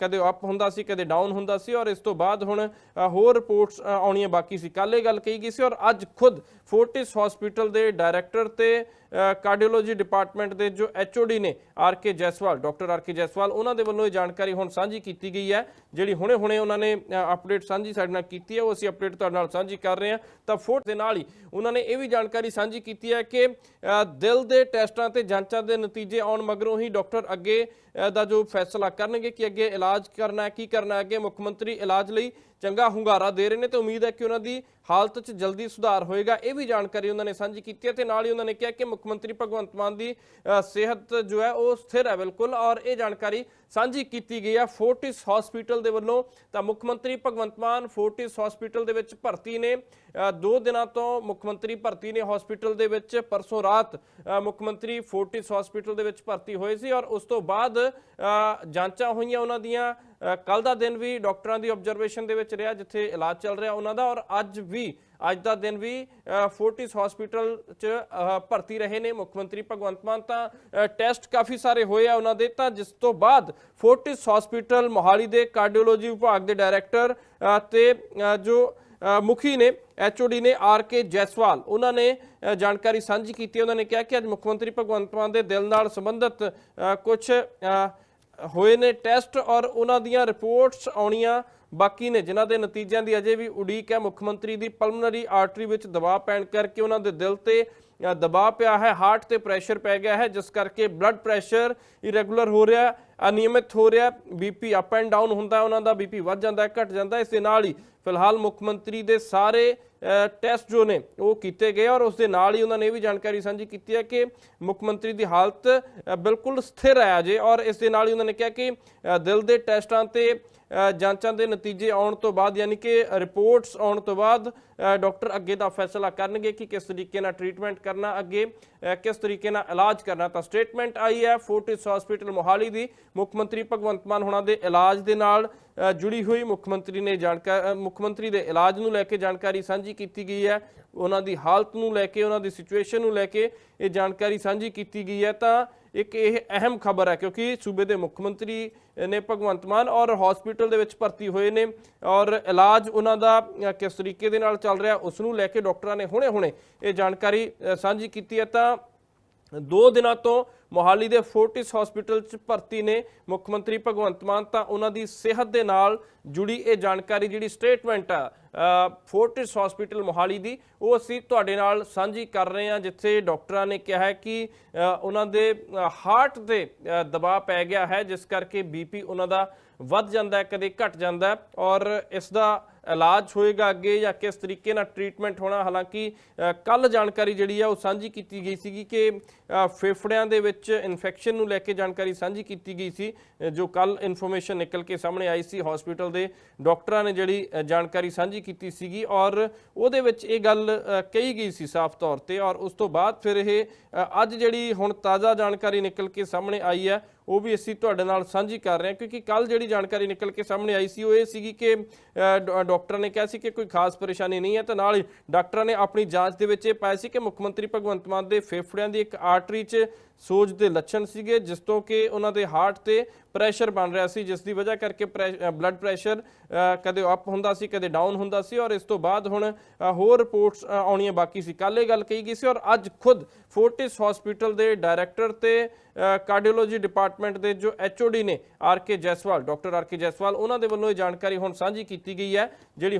ਕਦੇ ਅਪ ਹੁੰਦਾ ਸੀ ਕਦੇ ਡਾਊਨ ਹੁੰਦਾ ਸੀ ਔਰ ਇਸ ਤੋਂ ਬਾਅਦ ਹੁਣ ਹੋਰ ਰਿਪੋਰਟਸ ਆਉਣੀਆਂ ਬਾਕੀ ਸੀ। ਕੱਲ ਇਹ ਗੱਲ ਕਹੀ ਗਈ ਸੀ ਔਰ ਅੱਜ ਖੁਦ ਫੋਰਟਿਸ ਹਸਪੀਟਲ ਦੇ ਡਾਇਰੈਕਟਰ ਤੇ ਕਾਰਡੀਓਲੋਜੀ ਡਿਪਾਰਟਮੈਂਟ ਦੇ ਜੋ ਐਚਓਡੀ ਨੇ R K Jaiswal, doctor R K Jaiswal, ਉਹਨਾਂ ਦੇ ਵੱਲੋਂ ਇਹ ਜਾਣਕਾਰੀ ਹੁਣ ਸਾਂਝੀ ਕੀਤੀ ਗਈ ਹੈ। ਜਿਹੜੀ ਹੁਣੇ-ਹੁਣੇ ਉਹਨਾਂ ਨੇ ਅਪਡੇਟ ਸਾਂਝੀ ਸਾਡੇ ਨਾਲ ਕੀਤੀ ਹੈ, ਉਹ ਅਸੀਂ ਅਪਡੇਟ ਤੁਹਾਡੇ ਨਾਲ ਸਾਂਝੀ ਕਰ ਰਹੇ ਹਾਂ। ਤਾਂ ਫੋਰਟ ਦੇ ਨਾਲ ਹੀ ਉਹਨਾਂ ਨੇ ਇਹ ਵੀ ਜਾਣਕਾਰੀ ਸਾਂਝੀ ਕੀਤੀ ਹੈ ਕਿ ਦਿਲ ਦੇ ਟੈਸਟਾਂ ਤੇ ਜਾਂਚਾਂ ਦੇ ਨਤੀਜੇ ਆਉਣ ਮਗਰੋਂ ਹੀ ਡਾਕਟਰ ਅੱਗੇ ਦਾ ਜੋ ਫੈਸਲਾ ਕਰਨਗੇ ਕਿ ਅੱਗੇ ਇਲਾਜ ਕਰਨਾ ਹੈ, ਕੀ ਕਰਨਾ ਹੈ, ਅੱਗੇ ਮੁੱਖ ਮੰਤਰੀ ਇਲਾਜ ਲਈ ਚੰਗਾ ਹੁੰਗਾਰਾ ਦੇ ਰਹੇ ਨੇ ਤੇ ਉਮੀਦ ਹੈ ਕਿ ਉਹਨਾਂ ਦੀ ਹਾਲਤ 'ਚ ਜਲਦੀ ਸੁਧਾਰ ਹੋਏਗਾ। ਇਹ ਵੀ ਜਾਣਕਾਰੀ ਉਹਨਾਂ ਨੇ ਸਾਂਝੀ ਕੀਤੀ ਹੈ ਤੇ ਨਾਲ ਹੀ ਉਹਨਾਂ ਨੇ ਕਿਹਾ ਕਿ ਮੁੱਖ ਮੰਤਰੀ ਭਗਵੰਤ ਮਾਨ ਦੀ ਸਿਹਤ ਜੋ ਹੈ ਉਹ ਸਥਿਰ ਹੈ ਬਿਲਕੁਲ ਔਰ ਇਹ ਜਾਣਕਾਰੀ ਸਾਂਝੀ ਕੀਤੀ ਗਈ ਹੈ। ਫੋਰਟਿਸ ਹਸਪੀਟਲ ਦੇ ਵੱਲੋਂ ਤਾਂ ਮੁੱਖ ਮੰਤਰੀ ਭਗਵੰਤ ਮਾਨ ਫੋਰਟਿਸ ਹਸਪੀਟਲ ਦੇ ਵਿੱਚ ਭਰਤੀ ਨੇ। ਅ, ਦੋ ਦਿਨਾਂ ਤੋਂ ਮੁੱਖ ਮੰਤਰੀ ਭਰਤੀ ਨੇ ਹਸਪੀਟਲ ਦੇ ਵਿੱਚ। ਪਰਸੋਂ ਰਾਤ ਮੁੱਖ ਮੰਤਰੀ ਫੋਰਟਿਸ ਹਸਪੀਟਲ ਦੇ ਵਿੱਚ ਭਰਤੀ ਹੋਏ ਸੀ ਔਰ ਉਸ ਤੋਂ ਬਾਅਦ ਜਾਂਚਾਂ ਹੋਈਆਂ ਉਹਨਾਂ ਦੀਆਂ। ਕੱਲ ਦਾ ਦਿਨ ਵੀ ਡਾਕਟਰਾਂ ਦੀ ਆਬਜ਼ਰਵੇਸ਼ਨ ਦੇ ਵਿੱਚ ਰਿਹਾ ਜਿੱਥੇ ਇਲਾਜ ਚੱਲ ਰਿਹਾ ਉਹਨਾਂ ਦਾ ਔਰ ਅੱਜ ਵੀ ਅੱਜ ਦਾ ਦਿਨ ਵੀ ਫੋਰਟਿਸ ਹਸਪੀਟਲ ਚ ਭਰਤੀ ਰਹੇ ਨੇ ਮੁੱਖ ਮੰਤਰੀ ਭਗਵੰਤ ਮਾਨ। ਤਾਂ ਟੈਸਟ ਕਾਫੀ ਸਾਰੇ ਹੋਏ ਆ ਉਹਨਾਂ ਦੇ। ਤਾਂ ਜਿਸ ਤੋਂ ਬਾਅਦ ਫੋਰਟਿਸ ਹਸਪੀਟਲ ਮੋਹਾਲੀ ਦੇ ਕਾਰਡੀਓਲੋਜੀ ਵਿਭਾਗ ਦੇ ਡਾਇਰੈਕਟਰ ਅ, ਤੇ ਜੋ ਮੁਖੀ ਨੇ ਐਚਓਡੀ ਨੇ ਆਰ ਕੇ ਜੈਸਵਾਲ ਉਹਨਾਂ ਨੇ ਜਾਣਕਾਰੀ ਸਾਂਝੀ ਕੀਤੀ। ਉਹਨਾਂ ਨੇ ਕਿਹਾ ਕਿ ਅੱਜ ਮੁੱਖ ਮੰਤਰੀ ਭਗਵੰਤ ਮਾਨ ਦੇ ਦਿਲ ਨਾਲ ਸੰਬੰਧਿਤ ਕੁਝ ਹੋਏ ਨੇ ਟੈਸਟ ਔਰ ਉਹਨਾਂ ਦੀਆਂ ਰਿਪੋਰਟਸ ਆਉਣੀਆਂ ਬਾਕੀ ਨੇ, ਜਿਨ੍ਹਾਂ ਦੇ ਨਤੀਜਿਆਂ ਦੀ ਅਜੇ ਵੀ ਉਡੀਕ ਹੈ। ਮੁੱਖ ਮੰਤਰੀ ਦੀ ਪਲਮਨਰੀ ਆਰਟਰੀ ਵਿੱਚ ਦਬਾਅ ਪੈਣ ਕਰਕੇ ਉਹਨਾਂ ਦੇ ਦਿਲ ਤੇ ਦਬਾਅ ਪਿਆ ਹੈ, ਹਾਰਟ ਤੇ ਪ੍ਰੈਸ਼ਰ ਪੈ ਗਿਆ ਹੈ, ਜਿਸ ਕਰਕੇ ਬਲੱਡ ਪ੍ਰੈਸ਼ਰ ਇਰੈਗੂਲਰ ਹੋ ਰਿਹਾ, ਅਨਿਯਮਿਤ ਹੋ ਰਿਹਾ, ਬੀਪੀ ਅਪ ਐਂਡ ਡਾਊਨ ਹੁੰਦਾ ਉਹਨਾਂ ਦਾ ਬੀਪੀ ਵੱਧ ਜਾਂਦਾ ਹੈ, ਘਟ ਜਾਂਦਾ ਇਸ ਦੇ ਨਾਲ ਹੀ ਫਿਲਹਾਲ ਮੁੱਖ ਮੰਤਰੀ ਦੇ ਸਾਰੇ ਟੈਸਟ ਜੋ ਨੇ, ਉਹ ਕੀਤੇ ਗਏ ਔਰ ਉਸ ਦੇ ਨਾਲ ਹੀ ਉਹਨਾਂ ਨੇ ਇਹ ਵੀ ਜਾਣਕਾਰੀ ਸਾਂਝੀ ਕੀਤੀ ਹੈ ਕਿ ਮੁੱਖ ਮੰਤਰੀ ਦੀ ਹਾਲਤ ਬਿਲਕੁਲ ਸਥਿਰ ਹੈ ਅਜੇ ਔਰ ਇਸ ਦੇ ਨਾਲ ਹੀ ਉਹਨਾਂ ਨੇ ਕਿਹਾ ਕਿ ਦਿਲ ਦੇ ਟੈਸਟਾਂ ਤੇ ਜਾਂਚਾਂ ਦੇ ਨਤੀਜੇ ਆਉਣ ਤੋਂ ਬਾਅਦ ਯਾਨੀ ਕਿ ਰਿਪੋਰਟਸ ਆਉਣ ਤੋਂ ਬਾਅਦ ਡਾਕਟਰ ਅੱਗੇ ਦਾ ਫੈਸਲਾ ਕਰਨਗੇ ਕਿ ਕਿਸ ਤਰੀਕੇ ਨਾਲ ਟ੍ਰੀਟਮੈਂਟ ਕਰਨਾ ਅੱਗੇ ਕਿਸ ਤਰੀਕੇ ਨਾਲ ਇਲਾਜ ਕਰਨਾ। ਤਾਂ ਸਟੇਟਮੈਂਟ ਆਈ ਹੈ ਫੋਰਟਿਸ ਹਸਪੀਟਲ ਮੋਹਾਲੀ ਦੀ ਮੁੱਖ ਮੰਤਰੀ ਭਗਵੰਤ ਮਾਨ ਹੋਣਾ ਦੇ ਇਲਾਜ ਦੇ ਨਾਲ ਜੁੜੀ ਹੋਈ ਮੁੱਖ ਮੰਤਰੀ ਨੇ ਜਾਣਕਾਰੀ ਮੁੱਖ ਮੰਤਰੀ ਦੇ ਇਲਾਜ ਨੂੰ ਲੈ ਕੇ ਜਾਣਕਾਰੀ ਸਾਂਝੀ ਕੀਤੀ ਗਈ ਹੈ। ਉਹਨਾਂ ਦੀ ਹਾਲਤ ਨੂੰ ਲੈ ਕੇ, ਉਹਨਾਂ ਦੀ ਸਿਚੁਏਸ਼ਨ ਨੂੰ ਲੈ ਕੇ ਇਹ ਜਾਣਕਾਰੀ ਸਾਂਝੀ ਕੀਤੀ ਗਈ ਹੈ। ਤਾਂ ਇੱਕ ਇਹ ਅਹਿਮ ਖਬਰ ਹੈ, ਕਿਉਂਕਿ ਸੂਬੇ ਦੇ ਮੁੱਖ ਮੰਤਰੀ ਨੇ ਭਗਵੰਤ ਮਾਨ ਔਰ ਹਸਪੀਟਲ ਦੇ ਵਿੱਚ ਭਰਤੀ ਹੋਏ ਨੇ ਔਰ ਇਲਾਜ ਉਹਨਾਂ ਦਾ ਕਿਸ ਤਰੀਕੇ ਦੇ ਨਾਲ ਚੱਲ ਰਿਹਾ, ਉਸ ਨੂੰ ਲੈ ਕੇ ਡਾਕਟਰਾਂ ਨੇ ਹੁਣੇ-ਹੁਣੇ ਇਹ ਜਾਣਕਾਰੀ ਸਾਂਝੀ ਕੀਤੀ ਹੈ। ਤਾਂ ਦੋ ਦਿਨਾਂ ਤੋਂ ਮੋਹਾਲੀ ਦੇ ਫੋਰਟਿਸ ਹਸਪੀਟਲ 'ਚ ਭਰਤੀ ਨੇ ਮੁੱਖ ਮੰਤਰੀ ਭਗਵੰਤ ਮਾਨ, ਤਾਂ ਉਹਨਾਂ ਦੀ ਸਿਹਤ ਦੇ ਨਾਲ ਜੁੜੀ ਇਹ ਜਾਣਕਾਰੀ ਜਿਹੜੀ ਸਟੇਟਮੈਂਟ ਆ ਫੋਰਟਿਸ ਹਸਪੀਟਲ ਮੋਹਾਲੀ ਦੀ, ਉਹ ਅਸੀਂ ਤੁਹਾਡੇ ਨਾਲ ਸਾਂਝੀ ਕਰ ਰਹੇ ਹਾਂ, ਜਿੱਥੇ ਡਾਕਟਰਾਂ ਨੇ ਕਿਹਾ ਹੈ ਕਿ ਉਹਨਾਂ ਦੇ ਹਾਰਟ ਤੇ ਦਬਾਅ ਪੈ ਗਿਆ ਹੈ, ਜਿਸ ਕਰਕੇ ਬੀਪੀ ਉਹਨਾਂ ਦਾ ਵੱਧ ਜਾਂਦਾ ਹੈ, ਕਦੇ ਘਟ ਜਾਂਦਾ ਹੈ ਔਰ ਇਸ ਦਾ ਇਲਾਜ ਹੋਏਗਾ ਅੱਗੇ ਜਾਂ ਕਿਸ ਤਰੀਕੇ ਨਾਲ ਟ੍ਰੀਟਮੈਂਟ ਹੋਣਾ? ਹਾਲਾਂਕਿ ਕੱਲ ਜਾਣਕਾਰੀ ਜਿਹੜੀ ਆ ਉਹ ਸਾਂਝੀ ਕੀਤੀ ਗਈ ਸੀਗੀ ਕਿ ਫੇਫੜਿਆਂ ਦੇ ਵਿੱਚ ਇਨਫੈਕਸ਼ਨ ਨੂੰ ਲੈ ਕੇ ਜਾਣਕਾਰੀ ਸਾਂਝੀ ਕੀਤੀ ਗਈ ਸੀ ਜੋ ਕੱਲ ਇਨਫੋਰਮੇਸ਼ਨ ਨਿਕਲ ਕੇ ਸਾਹਮਣੇ ਆਈ ਸੀ ਹਸਪੀਟਲ ਦੇ ਡਾਕਟਰਾਂ ਨੇ ਜਿਹੜੀ ਜਾਣਕਾਰੀ ਸਾਂਝੀ ਕੀਤੀ ਸੀਗੀ ਔਰ ਉਹਦੇ ਵਿੱਚ ਇਹ ਗੱਲ ਕਹੀ ਗਈ ਸੀ ਸਾਫ਼ ਤੌਰ ਤੇ ਔਰ ਉਸ ਤੋਂ ਬਾਅਦ ਫਿਰ ਇਹ ਅੱਜ ਜਿਹੜੀ ਹੁਣ ਤਾਜ਼ਾ ਜਾਣਕਾਰੀ ਨਿਕਲ ਕੇ ਸਾਹਮਣੇ ਆਈ ਹੈ ਉਹ ਵੀ ਅਸੀਂ ਤੁਹਾਡੇ ਨਾਲ ਸਾਂਝੀ ਕਰ ਰਹੇ ਹਾਂ ਕਿਉਂਕਿ ਕੱਲ ਜਿਹੜੀ ਜਾਣਕਾਰੀ ਨਿਕਲ ਕੇ ਸਾਹਮਣੇ ਆਈ ਸੀ ਉਹ ਇਹ ਸੀਗੀ ਕਿ ਅ, ਡਾ- ਡਾਕਟਰ ਨੇ ਕਿਹਾ ਸੀ ਕਿ ਕੋਈ ਖਾਸ ਪਰੇਸ਼ਾਨੀ ਨਹੀਂ ਹੈ ਤੇ ਨਾਲ ਹੀ ਡਾਕਟਰਾਂ ਨੇ ਆਪਣੀ ਜਾਂਚ ਦੇ ਵਿੱਚ ਇਹ ਪਾਇਆ ਸੀ ਕਿ ਮੁੱਖ ਮੰਤਰੀ ਭਗਵੰਤ ਮਾਨ ਦੇ ਫੇਫੜਿਆਂ ਦੀ ਇੱਕ ਆਰਟਰੀ 'ਚ ਸੋਜ ਦੇ ਲੱਛਣ ਸੀਗੇ, ਜਿਸ ਤੋਂ ਕਿ ਉਹਨਾਂ ਦੇ ਹਾਰਟ ਤੇ ਪ੍ਰੈਸ਼ਰ ਬਣ ਰਿਹਾ ਸੀ, ਜਿਸ ਦੀ ਵਜ੍ਹਾ ਕਰਕੇ ਬਲੱਡ ਪ੍ਰੈਸ਼ਰ ਕਦੇ ਅਪ ਹੁੰਦਾ ਸੀ, ਕਦੇ ਡਾਊਨ ਹੁੰਦਾ ਸੀ ਔਰ ਇਸ ਤੋਂ ਬਾਅਦ ਹੁਣ ਹੋਰ ਰਿਪੋਰਟਸ ਆਉਣੀਆਂ ਬਾਕੀ ਸੀ। ਕੱਲ ਇਹ ਗੱਲ ਕਹੀ ਗਈ ਸੀ ਔਰ ਅੱਜ ਖੁਦ ਫੋਰਟਿਸ ਹਸਪੀਟਲ ਦੇ ਡਾਇਰੈਕਟਰ ਤੇ ਕਾਰਡੀਓਲੋਜੀ ਡਿਪਾਰਟਮੈਂਟ ਦੇ ਜੋ ਐਚਓਡੀ ਨੇ R K Jaiswal doctor R K Jaiswal ਉਹਨਾਂ ਦੇ ਵੱਲੋਂ ਇਹ ਜਾਣਕਾਰੀ ਹੁਣ ਸਾਂਝੀ ਕੀਤੀ ਗਈ ਹੈ, ਜਿਹੜੀ